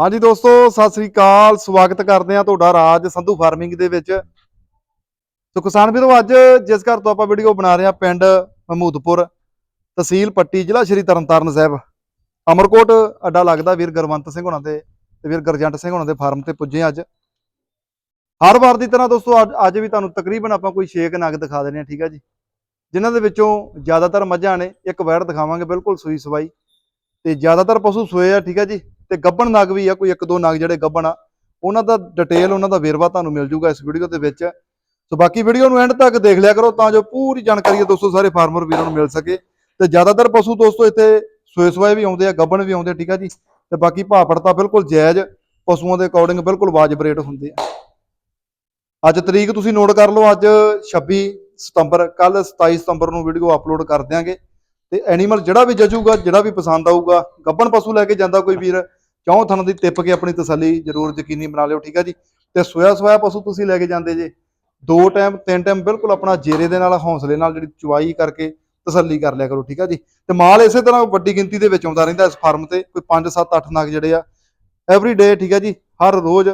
ਹਾਂਜੀ ਦੋਸਤੋ, ਸਤਿ ਸ੍ਰੀ ਅਕਾਲ। ਸਵਾਗਤ ਕਰਦੇ ਹਾਂ ਤੁਹਾਡਾ ਰਾਜ ਸੰਧੂ ਫਾਰਮਿੰਗ ਦੇ ਵਿੱਚ। ਸੋ ਕਿਸਾਨ ਵੀਰੋ, ਅੱਜ ਜਿਸ ਘਰ ਤੋਂ ਆਪਾਂ ਵੀਡੀਓ ਬਣਾ ਰਹੇ ਹਾਂ, ਪਿੰਡ ਮਹਮੂਦਪੁਰ, ਤਹਿਸੀਲ ਪੱਟੀ, ਜ਼ਿਲ੍ਹਾ ਸ਼੍ਰੀ ਤਰਨਤਾਰਨ ਸਾਹਿਬ। ਅਮਰਕੋਟ ਅੱਡਾ ਲੱਗਦਾ ਵੀਰ ਗੁਰਵੰਤ ਸਿੰਘ ਹੋਣਾ ਦੇ ਤੇ ਵੀਰ ਗਰਜੰਟ ਸਿੰਘ ਹੋਣਾ ਦੇ ਫਾਰਮ ਤੇ ਪੁੱਜੇ ਅੱਜ। ਹਰ ਵਾਰ ਦੀ ਤਰ੍ਹਾਂ ਦੋਸਤੋ, ਅੱਜ- ਅੱਜ ਵੀ ਤੁਹਾਨੂੰ ਤਕਰੀਬਨ ਆਪਾਂ ਕੋਈ 6 ਨਗ ਦਿਖਾ ਦੇਣੇ ਆ ਠੀਕ ਆ ਜੀ। ਜਿਨ੍ਹਾਂ ਦੇ ਵਿੱਚੋਂ ਜ਼ਿਆਦਾਤਰ ਮੱਝਾਂ ਨੇ, ਇੱਕ ਵੈੜ ਦਿਖਾਵਾਂਗੇ, ਬਿਲਕੁਲ ਸੂਈ ਸਵਾਈ। ਤੇ ਜ਼ਿਆਦਾਤਰ ਪਸ਼ੂ ਸੋਏ ਆ, ਠੀਕ ਆ ਜੀ। ਤੇ ਗੱਬਣ ਨਗ ਵੀ ਆ, ਕੋਈ ਇੱਕ ਦੋ ਨਗ ਜਿਹੜੇ ਗੱਬਣ ਆ, ਉਹਨਾਂ ਦਾ ਡਿਟੇਲ ਉਹਨਾਂ ਦਾ ਵੇਰਵਾ ਤੁਹਾਨੂੰ ਮਿਲ ਜੂਗਾ ਇਸ ਵੀਡੀਓ ਦੇ ਵਿੱਚ। ਸੋ ਬਾਕੀ ਵੀਡੀਓ ਨੂੰ ਐਂਡ ਤੱਕ ਦੇਖ ਲਿਆ ਕਰੋ ਤਾਂ ਜੋ ਪੂਰੀ ਜਾਣਕਾਰੀ ਦੋਸਤੋ, ਸਾਰੇ ਫਾਰਮਰ ਵੀਰਾਂ ਨੂੰ ਮਿਲ ਸਕੇ। ਤੇ ਜ਼ਿਆਦਾਤਰ ਪਸ਼ੂ ਦੋਸਤੋ, ਇੱਥੇ ਸੋਏ ਸਵਾਏ ਵੀ ਆਉਂਦੇ ਆ, ਗੱਬਣ ਵੀ ਆਉਂਦੇ ਠੀਕ ਆ ਜੀ? ਤੇ ਬਾਕੀ ਭਾਅ ਪੜਤਾ ਬਿਲਕੁਲ ਜਾਇਜ਼, ਪਸ਼ੂਆਂ ਦੇ ਅਕੋਰਡਿੰਗ ਬਿਲਕੁਲ ਵਾਜਬ ਰੇਟ ਹੁੰਦੇ ਆ। ਅੱਜ ਤਰੀਕ ਤੁਸੀਂ ਨੋਟ ਕਰ ਲਓ, ਅੱਜ 26 ਸਤੰਬਰ, ਕੱਲ 27 ਸਤੰਬਰ ਨੂੰ ਵੀਡੀਓ ਅਪਲੋਡ ਕਰ ਦਿਆਂਗੇ। ਤੇ ਐਨੀਮਲ ਜਿਹੜਾ ਵੀ ਜਜੂਗਾ ਜਿਹੜਾ ਵੀ ਪਸੰਦ ਆਊਗਾ, ਗੱਬਣ ਪਸ਼ੂ ਲੈ ਕੇ ਜਾਂਦਾ ਕੋਈ ਵੀਰ ਚੌਂ ਥਣ ਦੀ ਟਿੱਪ ਕੇ ਆਪਣੀ ਤਸੱਲੀ ਜ਼ਰੂਰ ਯਕੀਨੀ ਬਣਾ ਲਿਓ, ਠੀਕ ਆ ਜੀ? ਤੇ ਸੋਇਆ ਸੋਇਆ ਪਸ਼ੂ ਤੁਸੀਂ ਲੈ ਕੇ ਜਾਂਦੇ ਜੇ, ਦੋ ਟਾਈਮ, ਤਿੰਨ ਟਾਈਮ ਬਿਲਕੁਲ ਆਪਣਾ ਜੇਰੇ ਦੇ ਨਾਲ, ਹੌਸਲੇ ਨਾਲ ਜਿਹੜੀ ਚੁਆਈ ਕਰਕੇ ਤਸੱਲੀ ਕਰ ਲਿਆ ਕਰੋ, ਠੀਕ ਆ ਜੀ? ਤੇ ਮਾਲ ਇਸੇ ਤਰ੍ਹਾਂ ਵੱਡੀ ਗਿਣਤੀ ਦੇ ਵਿੱਚ ਆਉਂਦਾ ਰਹਿੰਦਾ ਇਸ ਫਾਰਮ ਤੇ, ਕੋਈ 5 7 8 ਨਗ ਜਿਹੜੇ ਆ ਐਵਰੀ ਡੇ ਠੀਕ ਆ ਜੀ? ਹਰ ਰੋਜ਼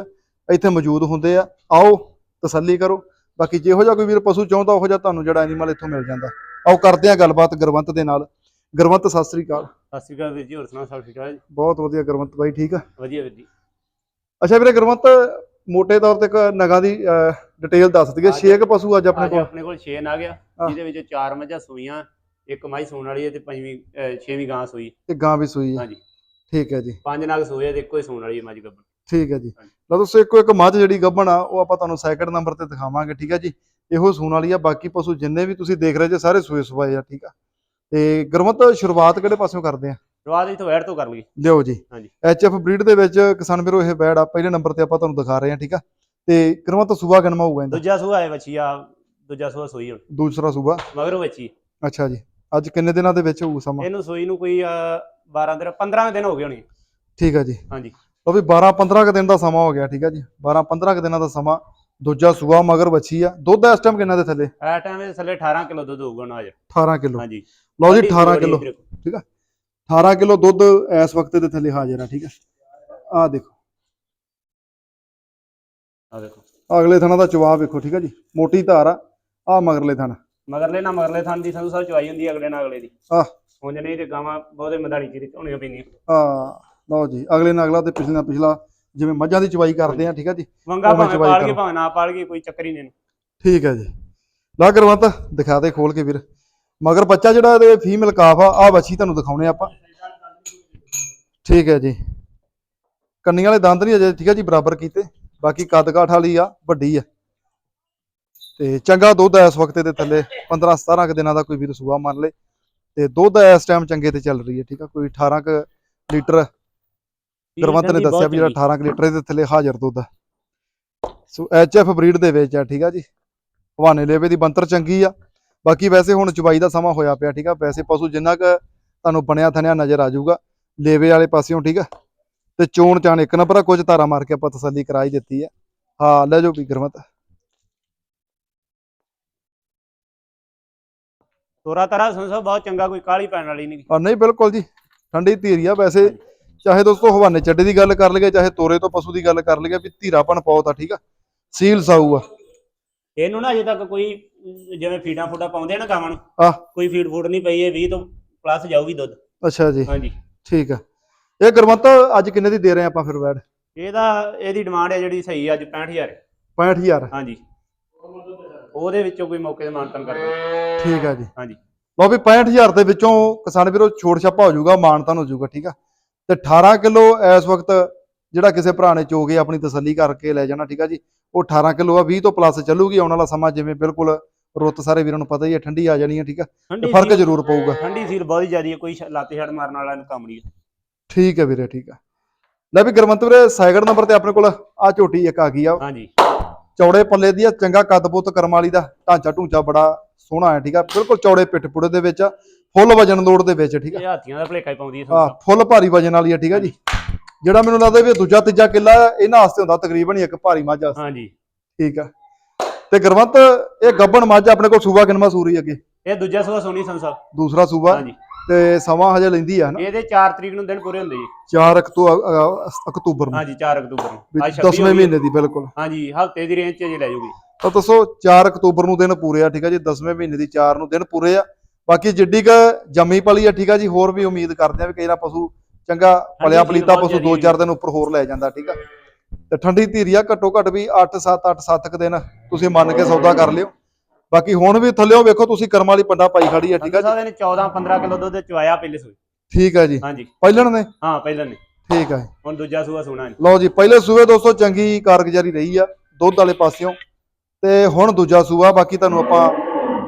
ਇੱਥੇ ਮੌਜੂਦ ਹੁੰਦੇ ਆ, ਆਓ ਤਸੱਲੀ ਕਰੋ। ਬਾਕੀ ਜਿਹੋ ਜਿਹਾ ਕੋਈ ਵੀਰ ਪਸ਼ੂ ਚਾਹੁੰਦਾ, ਉਹੋ ਜਿਹਾ ਤੁਹਾਨੂੰ ਜਿਹੜਾ ਐਨੀਮਲ ਇੱਥੋਂ ਮਿਲ ਜਾਂਦਾ। ਆਓ ਕਰਦੇ ਆ ਗੱਲਬਾਤ ਗੁਰਵੰਤ ਦੇ ਨਾਲ। ਗੁਰਵੰਤ ਸਤਿ ਸ੍ਰੀ ਅਕਾਲ। ਸਤਿ ਸ਼੍ਰੀ ਅਕਾਲ ਵੀਰ ਜੀ ਹੋਰ ਸੁਣਾਓ ਸਭ ਠੀਕ ਠਾਕ ਜੀ? ਬਹੁਤ ਵਧੀਆ ਗੁਰਵੰਤ ਬਾਈ ਠੀਕ ਆ? ਵਧੀਆ ਵੀਰ ਜੀ। ਅੱਛਾ ਵੀਰੇ ਗੁਰਵੰਤ ਮੋٹے ਤੌਰ ਤੇ ਇੱਕ ਨਗਾਂ ਦੀ ਡਿਟੇਲ ਦੱਸ ਦਈਏ। ਛੇ ਕੁ ਪਸ਼ੂ ਅੱਜ ਆਪਣੇ ਕੋਲ? ਆਪਣੇ ਕੋਲ 6 ਆ ਗਿਆ ਹਾਂ। ਜਿਹਦੇ ਵਿੱਚ ਚਾਰ ਮੱਝਾਂ ਸੂਈਆਂ ਇੱਕ ਮਾਈ ਸੂਣ ਵਾਲੀ ਹੈ ਤੇ ਪੰਜਵੀਂ ਛੇਵੀਂ ਗਾਂ ਸੂਈ। ਤੇ ਗਾਂ ਵੀ ਸੂਈ ਹੈ। ਹਾਂਜੀ। ਠੀਕ ਹੈ ਜੀ। ਪੰਜ ਨਗ ਸੂਏ ਤੇ ਇੱਕੋ ਹੀ ਸੂਣ ਵਾਲੀ ਹੈ ਮੱਝ ਗੱਬਣ ਠੀਕ ਹੈ ਜੀ। ਲਓ ਦੋਸਤੋ ਇੱਕੋ ਇੱਕ ਮੱਝ ਜਿਹੜੀ ਗੱਭਣ ਆ ਉਹ ਆਪਾਂ ਤੁਹਾਨੂੰ ਸੈਕਿੰਡ ਨੰਬਰ ਤੇ ਦਿਖਾਵਾਂਗੇ ਠੀਕ ਹੈ ਜੀ। ਇਹੋ ਸੂਣ ਵਾਲੀ ਆ ਬਾਕੀ ਪਸ਼ੂ ਜਿੰਨੇ ਵੀ ਤੁਸੀਂ ਦੇਖ ਰਹੇ ਜੇ ਸਾਰੇ ਸੂਏ ਸੁਆਏ ਆ ਠੀਕ ਆ। ਤੇ ਗੁਰਵੰਤ ਸ਼ੁਰੂਆਤ ਕਿਹੜੇ ਪਾਸਿਓਂ ਕਰਦੇ ਆ? ਸ਼ੁਰੂਆਤ ਇਥੋਂ ਵੈੜ ਤੋਂ ਕਰ ਲਈ ਲਿਓ ਜੀ। ਹਾਂਜੀ। ਐਚ ਐਫ ਬਰੀਡ ਦੇ ਵਿੱਚ ਕਿਸਾਨ ਵੀਰੋ ਇਹ ਬੈਡ ਆ ਪਹਿਲੇ ਨੰਬਰ ਤੇ ਆਪਾਂ ਤੁਹਾਨੂੰ ਦਿਖਾ ਰਹੇ ਆ ਠੀਕ ਆ? ਤੇ ਗੁਰਵੰਤ ਸੂਬਾ ਗਨਮਾ ਹੋਊਗਾ ਇਹਦਾ। ਦੂਜਾ ਸੂਆ ਹੈ ਵੱਛੀ ਆ ਦੂਜਾ ਸੂਆ ਸੂਈ ਹੁਣ। ਦੂਸਰਾ ਸੂਬਾ ਮਗਰੋਂ ਵੱਛੀ। ਅੱਛਾ ਜੀ। ਅੱਜ ਕਿੰਨੇ ਦਿਨਾਂ ਦੇ ਵਿੱਚ ਹੋਊ ਸਮਾਂ? ਇਹਨੂੰ ਸੂਈ ਨੂੰ ਕੋਈ 12 ਦਿਨ 15 ਦਿਨ ਹੋ ਗਏ ਹੋਣੇ। ਠੀਕ ਹੈ ਜੀ। ਹਾਂਜੀ। ਉਹ ਵੀ 12 15 ਕੁ ਦਿਨ ਦਾ ਸਮਾਂ ਹੋ ਗਿਆ ਠੀਕ ਹੈ ਜੀ। 12 15 ਕੁ ਦਿਨਾਂ ਦਾ ਸਮਾਂ। ਦੂਜਾ ਸੂਆ ਮਗਰ ਬੱਚੀ ਆ। ਦੁੱਧ ਇਸ ਟਾਈਮ ਕਿੰਨਾ ਦੇ ਥੱਲੇ? ਇਹ ਟਾਈਮ ਦੇ ਥੱਲੇ 18 ਕਿਲੋ ਦੁੱਧ ਹੋਊਗਾ ਨਾ ਅੱਜ। 18 ਕਿਲੋ। ਹਾਂਜੀ। ਲਓ ਜੀ ਵੱਡੀ 18 ਸੂਈ ਕਿਲੋ। ਵੀਰੇ ਕੋਲ। 18 ਕਿਲੋ ਦੁੱਧ ਇਸ ਵਕਤ ਦੇ ਥੱਲੇ ਹਾਜ਼ਰ ਆ ਠੀਕ ਹੈ ਆਹ ਦੇਖੋ। ਆਹ ਦੇਖੋ। ਅਗਲੇ ਥਣਾ ਦਾ ਜਵਾਬ ਵੇਖੋ ਠੀਕ ਹੈ ਜੀ? ਮੋਟੀ ਧਾਰ ਆ ਆ ਮਗਰਲੇ ਥਣ ਮਗਰਲੇ ਨਾ ਮਗਰਲੇ ਥਾਂ ਦੀ ਸੰਧੂ ਸਾਹਿਬ ਚਵਾਈ ਹੁੰਦੀ ਅਗਲੇ ਨਾਲ ਅਗਲੇ ਦੀ। ਆਹ ਉਂਝ ਨਹੀਂ ਤੇ ਗਾਵਾਂ ਬਹੁਤੇ ਮਧਾਣੀ ਚੀਰੀ ਧੋਣੀਆਂ ਪੈਂਦੀਆਂ। ਆ ਲਓ ਜੀ ਅਗਲੇ ਨਾਲ ਅਗਲਾ ਤੇ ਪਿਛਲੇ ਨਾਲ ਪਿਛਲਾ ਜਿਵੇਂ ਮੱਝਾਂ ਦੀ ਚਵਾਈ ਕਰਦੇ ਆ ਠੀਕ ਹੈ ਜੀ? ਵੰਗਾ ਭਾਵੇਂ ਪਾਲ ਕੇ। ਭਾਵੇਂ ਨਾ ਪਾਲ ਕੇ ਕੋਈ ਚੱਕਰ ਹੀ ਨਹੀਂ ਠੀਕ ਹੈ ਜੀ। ਲਾ ਕਰਵੰਤ ਦਿਖਾ ਦੇ ਖੋਲ ਕੇ ਵੀਰ। ਮਗਰ ਬੱਚਾ ਜਿਹੜਾ ਇਹਦੇ ਫੀਮੇਲ ਕਾਫ ਆ ਆ ਬੱਚੀ ਤੁਹਾਨੂੰ ਦਿਖਾਉਣੇ ਆਪਾਂ। ਠੀਕ ਹੈ ਜੀ। ਕੰਨੀਆਂ ਵਾਲੇ ਦੰਦ ਨਹੀਂ ਅਜੇ ਠੀਕ ਹੈ ਜੀ ਬਰਾਬਰ ਕੀਤੇ। ਬਾਕੀ ਕੱਦ ਕਾਠ ਵਾਲੀ ਆ ਵੱਡੀ ਆ। ਤੇ ਚੰਗਾ ਦੁੱਧ ਆ ਇਸ ਵਕਤ ਦੇ ਥੱਲੇ 15 17 ਕੁ ਦਿਨਾਂ ਦਾ ਕੋਈ ਵੀਰ ਸੂਆ ਮੰਨ ਲੇ। ਤੇ ਦੁੱਧ ਇਸ ਟਾਈਮ ਚੰਗੇ ਤੇ ਚੱਲ ਰਹੀ ਹੈ ਠੀਕ ਆ ਕੋਈ 18 ਕੁ ਲੀਟਰ। ਗੁਰਵੰਤ ਨੇ ਦੱਸਿਆ ਵੀ ਜਿਹੜਾ 18 ਕੁ ਲੀਟਰ ਇਹਦੇ ਥੱਲੇ ਹਾਜ਼ਰ ਦੁੱਧ ਆ। ਸੋ ਐਚ ਐਫ ਬਰੀਡ ਦੇ ਵਿੱਚ ਆ ਠੀਕ ਆ ਜੀ। ਹਵਾਨੇ ਲੇਵੇ ਦੀ ਬੰਤਰ ਚੰਗੀ ਆ। ਬਾਕੀ ਵੈਸੇ ਹੁਣ ਚੁਬਾਈ ਦਾ ਸਮਾਂ ਹੋਇਆ ਪਿਆ ਠੀਕ ਆ? ਵੈਸੇ ਪਸ਼ੂ ਜਿੰਨਾ ਕੁ ਤੁਹਾਨੂੰ ਬਣਿਆ ਥਣਿਆ ਨਜ਼ਰ ਆ ਜਾਊਗਾ। ਲੇਵੇ ਵਾਲੇ ਪਾਸਿਓਂ ਠੀਕ ਆ? ਤੇ ਚੋਣ ਚਾਣ ਇੱਕ ਨੰਬਰ ਆ ਕੁਝ ਧਾਰਾ ਮਾਰ ਕੇ ਆਪਾਂ ਤਸੱਲੀ ਕਰਾ ਹੀ ਦਿੱਤੀ ਆ। ਹਾਂ ਲੈ ਜਾਓ ਵੀ ਗੁਰਮਤ। ਤੋਰਾ ਤਰਾ ਸੰਸੋ ਬਹੁਤ ਚੰਗਾ ਕੋਈ ਕਾਲੀ ਪੈਣ ਵਾਲੀ ਨਹੀਂ ਔਰ ਨਹੀਂ ਬਿਲਕੁਲ ਜੀ ਠੰਡੀ ਧੀਰੀ ਆ। ਵੈਸੇ ਚਾਹੇ ਦੋਸਤੋ ਹਵਾਨੇ ਚੱਡੇ ਦੀ ਗੱਲ ਕਰ ਲਈਏ ਚਾਹੇ ਤੋਰੇ ਤੋਂ ਪਸ਼ੂ ਦੀ ਗੱਲ ਕਰ ਲਈਏ ਵੀ ਧੀਰਾਪਣ ਪਾਉ ਤਾਂ ਠੀਕ ਆ? ਸੀਲ ਸਾਊ ਆ। ਇਹਨੂੰ ਨਾ ਅਜੇ ਤੱਕ ਕੋਈ ਜਿਵੇਂ ਫੀਡਾਂ ਫੂਡਾਂ ਪਾਉਂਦੇ ਆ ਨਾ ਗਾਵਾਂ ਨੂੰ ਆਹ। ਕੋਈ ਫੀਡ ਫੂਡ ਨਹੀਂ ਪਈ ਇਹ 20 ਤੋਂ ਪਲੱਸ ਜਾਊਗੀ ਦੁੱਧ। ਅੱਛਾ ਜੀ। ਹਾਂਜੀ। ਠੀਕ ਆ। ਇਹ ਗੁਰਮਤ ਅੱਜ ਕਿੰਨੇ ਦੀ ਦੇ ਰਹੇ ਆਪਾਂ ਫਿਰ ਵੈਡ ਇਹਦਾ ਇਹਦੀ ਡਿਮਾਂਡ ਹੈ ਜਿਹੜੀ ਸਹੀ ਆ ਅੱਜ 65000 ਹੈ। 65000 ਹਾਂਜੀ। ਉਹਦੇ ਵਿੱਚੋਂ ਕੋਈ ਮੌਕੇ ਤੇ ਮਾਨਤਨ ਕਰਦਾ ਠੀਕ ਆ ਜੀ। ਹਾਂਜੀ। ਲਓ ਵੀ 65000 ਦੇ ਵਿੱਚੋਂ ਕਿਸਾਨ ਵੀਰੋ ਛੋੜ ਛਾਪਾ ਹੋ ਜਾਊਗਾ ਮਾਨਤਾਨ ਹੋ ਜਾਊਗਾ ਠੀਕ ਆ। ਤੇ 18 ਕਿਲੋ ਇਸ ਵਕਤ ਜਿਹੜਾ ਕਿਸੇ ਭਰਾ ਨੇ ਚੋ ਕੇ ਆਪਣੀ ਤਸੱਲੀ ਕਰਕੇ ਲੈ ਜਾਣਾ ਠੀਕ ਆ ਜੀ। ਉਹ 18 ਕਿਲੋ ਆ 20 ਤੋਂ ਪਲੱਸ ਚੱਲੂਗੀ ਆਉਣ ਵਾਲਾ ਸਮਾਂ ਜਿਵੇਂ ਬਿਲਕੁਲ ਰੁੱਤ ਸਾਰੇ ਵੀਰਾਂ ਨੂੰ ਪਤਾ ਹੀ ਹੈ ਠੰਡੀ ਆ ਜਾਣੀ ਹੈ ਠੀਕ ਆ ਤੇ ਫ਼ਰਕ ਜ਼ਰੂਰ ਪਊਗਾ। ਠੰਡੀ ਸੀਲ ਬਹੁਤ ਹੀ ਜ਼ਿਆਦੀ ਹੈ ਕੋਈ ਲਾਤੇ ਛੜ ਮਾਰਨ ਵਾਲਾ ਕੰਮ ਨਹੀਂ ਹੈ। ਠੀਕ ਹੈ ਵੀਰੇ ਠੀਕ ਆ ਲੈ ਵੀ ਗੁਰਮੰਤ ਵੀਰੇ ਸੈਕਿੰਡ ਨੰਬਰ ਤੇ ਆਪਣੇ ਕੋਲ ਆ ਝੋਟੀ ਇੱਕ ਆ ਗਈ ਆ। ਹਾਂਜੀ। ਚੌੜੇ ਪੱਲੇ ਦੀ ਆ ਚੰਗਾ ਕੱਦ ਪੁੱਤ ਕਰਮ ਵਾਲੀ ਦਾ। ਢਾਂਚਾ ਢੂੰਚਾ ਬੜਾ ਸੋਹਣਾ ਹੈ ਠੀਕ ਆ ਬਿਲਕੁਲ ਚੌੜੇ ਪਿੱਠ ਪੁੜੇ ਦੇ ਵਿੱਚ ਫੁੱਲ ਵਜਨ ਲੋੜ ਦੇ ਵਿੱਚ ਠੀਕ ਆ ਇਹ ਹਾਥੀਆਂ ਦਾ ਭਲੇਖਾ ਹੀ ਪਾਉਂਦੀ ਹੈ ਆ ਸੰਸੋ ਫੁੱਲ ਭਾਰੀ ਵਜਨ ਵਾਲੀ ਆ ਠੀਕ ਆ ਜੀ? ਜਿਹੜਾ ਮੈਨੂੰ ਲੱਗਦਾ ਵੀ ਦੂਜਾ ਤੀਜਾ ਕਿੱਲਾ ਇਹਨਾਂ ਵਾਸਤੇ ਹੁੰਦਾ ਤਕਰੀਬਨ ਹੀ ਇੱਕ ਭਾਰੀ ਮੱਝ ਵਾਸਤੇ। ਹਾਂਜੀ। ਠੀਕ ਆ ਤੇ ਗੁਰਵੰਤ ਇਹ ਗੱਬਣ ਮੱਝ ਆਪਣੇ ਕੋਲ ਸੂਬਾ ਕਿਨਮਾ ਸੂਰੀ ਅੱਗੇ? ਇਹ ਦੂਜਾ ਸੂਆ ਸੋਨੀ ਸੰਸੋ ਸਾਹਿਬ। ਦੂਸਰਾ ਸੂਬਾ? ਹਾਂਜੀ। ਤੇ ਸਮਾਂ ਹਜੇ ਲੈਂਦੀ ਆ ਹਨਾ? ਇਹਦੇ 4 ਤਰੀਕ ਨੂੰ ਦਿਨ ਪੂਰੇ ਹੁੰਦੇ ਜੀ। 4 ਅਕਤੂਬਰ ਨੂੰ। ਹਾਂਜੀ 4 ਅਕਤੂਬਰ ਨੂੰ। ਵੀ ਅੱਜ 26 ਦਸਵੇਂ ਹੋਈ ਹੈ। ਮਹੀਨੇ ਦੀ ਬਿਲਕੁਲ। ਹਾਂਜੀ ਹਫ਼ਤੇ ਦੀ ਰੇਂਜ 'ਚ ਜੀ ਲੈ ਜੂਗੀ। ਤਾਂ ਦੱਸੋ 4 ਅਕਤੂਬਰ ਨੂੰ ਦਿਨ ਪੂਰੇ ਆ ਠੀਕ ਆ ਜੀ? 10ਵੇਂ ਮਹੀਨੇ ਦੀ 4 ਨੂੰ ਦਿਨ ਪੂਰੇ ਆ। ਬਾਕੀ ਜਿੱਡੀ ਕ ਜੰਮੀ ਪਲੀ ਆ ਠੀਕ ਆ ਜੀ? ਹੋਰ ਵੀ ਉਮੀਦ ਕਰਦੇ ਆ ਵੀ ਕਈ ਨਾ ਪਸ਼ੂ ਚੰਗਾ ਪਲਿਆ ਪਲੀਤਾ ਪਸ਼ੂ ਜ਼ਿਆਦੀ 2-4 ਦਿਨ ਉੱਪਰ ਹੋਰ ਲੈ ਜਾਂਦਾ ਠੀਕ ਆ? ਤੇ ਠੰਡੀ ਧੀਰੀ ਆ ਘੱਟੋ ਘੱਟ ਵੀ 8-7 8-7 ਕ ਦਿਨ ਤੁਸੀਂ ਮੰਨ ਕੇ ਸੌਦਾ ਕਰ ਲਿਓ। ਬਾਕੀ ਹੁਣ ਵੀ ਥੱਲਿਓ ਵੇਖੋ ਤੁਸੀਂ ਕਰਮ ਵਾਲੀ ਪੰਡਾ ਪਾਈ ਖੜੀ ਆ ਠੀਕ ਆ ਜੀ? ਸਾਹਿਬ ਨੇ 14 15 ਕਿਲੋ ਦੁੱਧ ਚੁਆਇਆ ਪਹਿਲੇ ਸੂਏ। ਠੀਕ ਆ ਜੀ। ਹਾਂਜੀ। ਪਹਿਲਣ ਨੇ? ਹਾਂ ਪਹਿਲਾਂ ਨੇ। ਠੀਕ ਆ ਹੁਣ ਦੂਜਾ ਸੂਆ ਸੋਣਾ ਹੈ ਲਓ ਜੀ ਪਹਿਲੇ ਸੂਏ ਦੋਸਤੋ ਚੰਗੀ ਕਾਰਗੁਜ਼ਾਰੀ ਰਹੀ ਆ ਦੁੱਧ ਵਾਲੇ ਪਾਸਿਓਂ। ਤੇ ਹੁਣ ਦੂਜਾ ਸੂਆ ਬਾਕੀ ਤੁਹਾਨੂੰ ਆਪਾਂ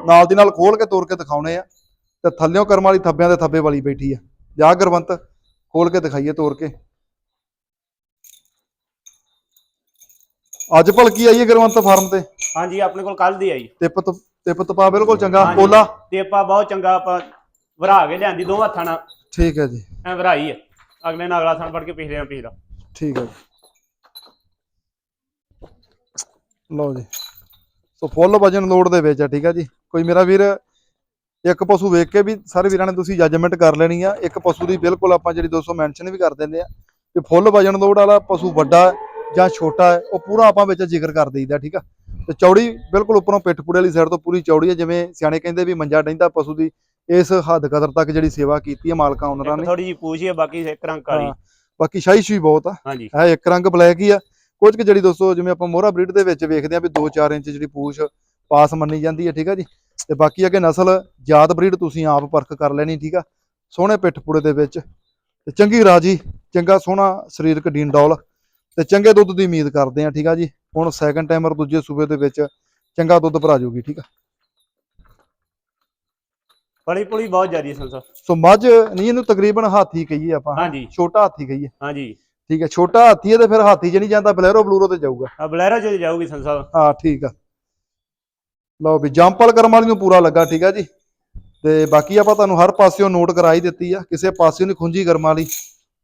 ਨਾਲ ਦੀ ਨਾਲ ਖੋਲ ਕੇ ਤੋੜ ਕੇ ਦਿਖਾਉਣੇ ਆ। ਤੇ ਥੱਲਿਓਂ ਕਰਮ ਵਾਲੀ ਥੱਬਿਆਂ ਦੇ ਥੱਬੇ ਵਾਲੀ ਬੈਠੀ ਆ। ਜਾ ਗੁਰਵੰਤ ਖੋਲ ਕੇ ਦਿਖਾਈਏ ਤੋੜ ਕੇ। ਅੱਜ ਭਲਕੀ ਆਈਏ ਗੁਰਵੰਤ ਫਾਰਮ ਤੇ? ਹਾਂਜੀ ਆਪਣੇ ਕੋਲ ਕੱਲ ਦੀ ਆਈ। ਤਿਪ ਤ- ਤਿਪ ਤਪਾ ਬਿਲਕੁਲ ਚੰਗਾ। ਹਾਂਜੀ। ਪੋਲਾ ਤੇ ਆਪਾਂ ਬਹੁਤ ਚੰਗਾ ਆਪਾਂ ਵਰਾ ਕੇ ਲਿਆਂਦੀ ਦੋ ਹੱਥਾਂ ਨਾਲ। ਠੀਕ ਹੈ ਜੀ। ਐ ਵਰਾਈ ਹੈ। ਅਗਲੇ ਨਾਲ ਅਗਲਾ ਥਣ ਫੜ ਕੇ ਪਿਛਲੇ ਨਾਲ ਪਿਛਲਾ ਠੀਕ ਹੈ ਜੀ। ਲਓ ਜੀ। ਸੋ ਫੁੱਲ ਵਜਨ ਲੋਡ ਦੇ ਵਿੱਚ ਆ ਠੀਕ ਹੈ ਜੀ। ਕੋਈ ਮੇਰਾ ਵੀਰ ਇੱਕ ਪਸ਼ੂ ਵੇਖ ਕੇ ਵੀ ਸਾਰੇ ਵੀਰਾਂ ਨੇ ਤੁਸੀਂ ਜੱਜਮੈਂਟ ਕਰ ਲੈਣੀ ਆ। ਇੱਕ ਪਸ਼ੂ ਦੀ ਬਿਲਕੁਲ ਆਪਾਂ ਜਿਹੜੀ 200 ਮੈਂਸ਼ਨ ਵੀ ਕਰ ਦਿੰਦੇ ਆ। ਕਿ ਫੁੱਲ ਵਜਨ ਲੋਡ ਵਾਲਾ ਪਸ਼ੂ ਵੱਡਾ ਹੈ। ਜਾਂ ਛੋਟਾ ਹੈ ਉਹ ਪੂਰਾ ਆਪਾਂ ਵਿੱਚ ਜ਼ਿਕਰ ਕਰ ਦਈਦਾ ਠੀਕ ਆ? ਤੇ ਚੌੜੀ ਬਿਲਕੁਲ ਉੱਪਰੋਂ ਪਿੱਠ ਪੁੜੇ ਵਾਲੀ ਸਾਈਡ ਤੋਂ ਪੂਰੀ ਚੌੜੀ ਹੈ ਜਿਵੇਂ ਸਿਆਣੇ ਕਹਿੰਦੇ ਵੀ ਮੰਜਾ ਡੈਂਦਾ ਪਸ਼ੂ ਦੀ ਇਸ ਹੱਦ ਕਦਰ ਤੱਕ ਜਿਹੜੀ ਸੇਵਾ ਕੀਤੀ ਹੈ ਮਾਲਕਾਂ ਓਨਰਾਂ ਨੇ। ਥੋੜੀ ਜਿਹੀ ਪੂਛ ਹੀ ਬਾਕੀ ਇੱਕ ਰੰਗ ਕਾਲੀ। ਬਾਕੀ ਸ਼ਾਹੀ ਸ਼ੂਈ ਬਹੁਤ ਆ। ਹੈ ਇੱਕ ਰੰਗ ਬਲੈਕ ਹੀ ਆ। ਕੁਝ ਕੁ ਜਿਹੜੀ ਦੋਸਤੋ ਜਿਵੇਂ ਆਪਾਂ ਮੋਹਰਾ ਬਰੀਡ ਦੇ ਵਿੱਚ ਵੇਖਦੇ ਆ ਵੀ 2-4 ਇੰਚ ਜਿਹੜੀ ਪੂਛ ਪਾਸ ਮੰਨੀ ਜਾਂਦੀ ਹੈ ਠੀਕ ਆ ਜੀ? ਤੇ ਬਾਕੀ ਅੱਗੇ ਨਸਲ ਜਾਤ ਬਰੀਡ ਤੁਸੀਂ ਆਪ ਪਰਖ ਕਰ ਲੈਣੀ ਠੀਕ ਆ? ਸੋਹਣੇ ਪਿੱਠ ਪੁੜੇ ਦੇ ਵਿੱਚ। ਤੇ ਚੰਗੀ ਰਾਜੀ ਚੰਗਾ ਸੋਹਣਾ ਸਰੀਰਕ ਡੀਨਡੋਲ ਤੇ ਚੰਗੇ ਦੁੱਧ ਦੀ ਉਮੀਦ ਕਰਦੇ ਆ ਠੀਕ ਆ ਜੀ? ਹੁਣ ਸੈਕੰਡ ਟਾਈਮਰ ਦੂਜੇ ਸੂਬੇ ਦੇ ਵਿੱਚ ਚੰਗਾ ਦੁੱਧ ਭਰਾ ਜੂਗੀ ਠੀਕ ਆ? ਫਲੀ ਪੁਲੀ ਬਹੁਤ ਜ਼ਿਆਦੀ ਸੰਸਾ ਸੋ ਮੱਝ ਨਹੀਂ ਇਹਨੂੰ ਤਕਰੀਬਨ ਹਾਥੀ ਕਹੀਏ ਆਪਾਂ। ਹਾਂਜੀ। ਛੋਟਾ ਹਾਥੀ ਕਹੀਏ। ਹਾਂਜੀ। ਠੀਕ ਹੈ ਛੋਟਾ ਹਾਥੀ ਹੈ ਤੇ ਫਿਰ ਹਾਥੀ 'ਚ ਨਹੀਂ ਜਾਂਦਾ ਬਲੈਰੋ ਬਲੂਰੋ ਤੇ ਜਾਊਗਾ। ਆ ਬਲੈਰੋ ਚ ਜਾਊਗੀ ਸੰਸਾ ਹਾਂ ਠੀਕ ਆ। ਲਓ ਵੀ ਜੰਪਲ ਕਰਮ ਵਾਲੀ ਨੂੰ ਪੂਰਾ ਲੱਗਾ ਠੀਕ ਆ ਜੀ? ਤੇ ਬਾਕੀ ਆਪਾਂ ਤੁਹਾਨੂੰ ਹਰ ਪਾਸਿਓਂ ਨੋਟ ਕਰਾਈ ਦਿੱਤੀ ਆ ਕਿਸੇ ਪਾਸਿਓਂ ਨਹੀਂ ਖੁੰਜੀ ਕਰਮ ਵਾਲੀ।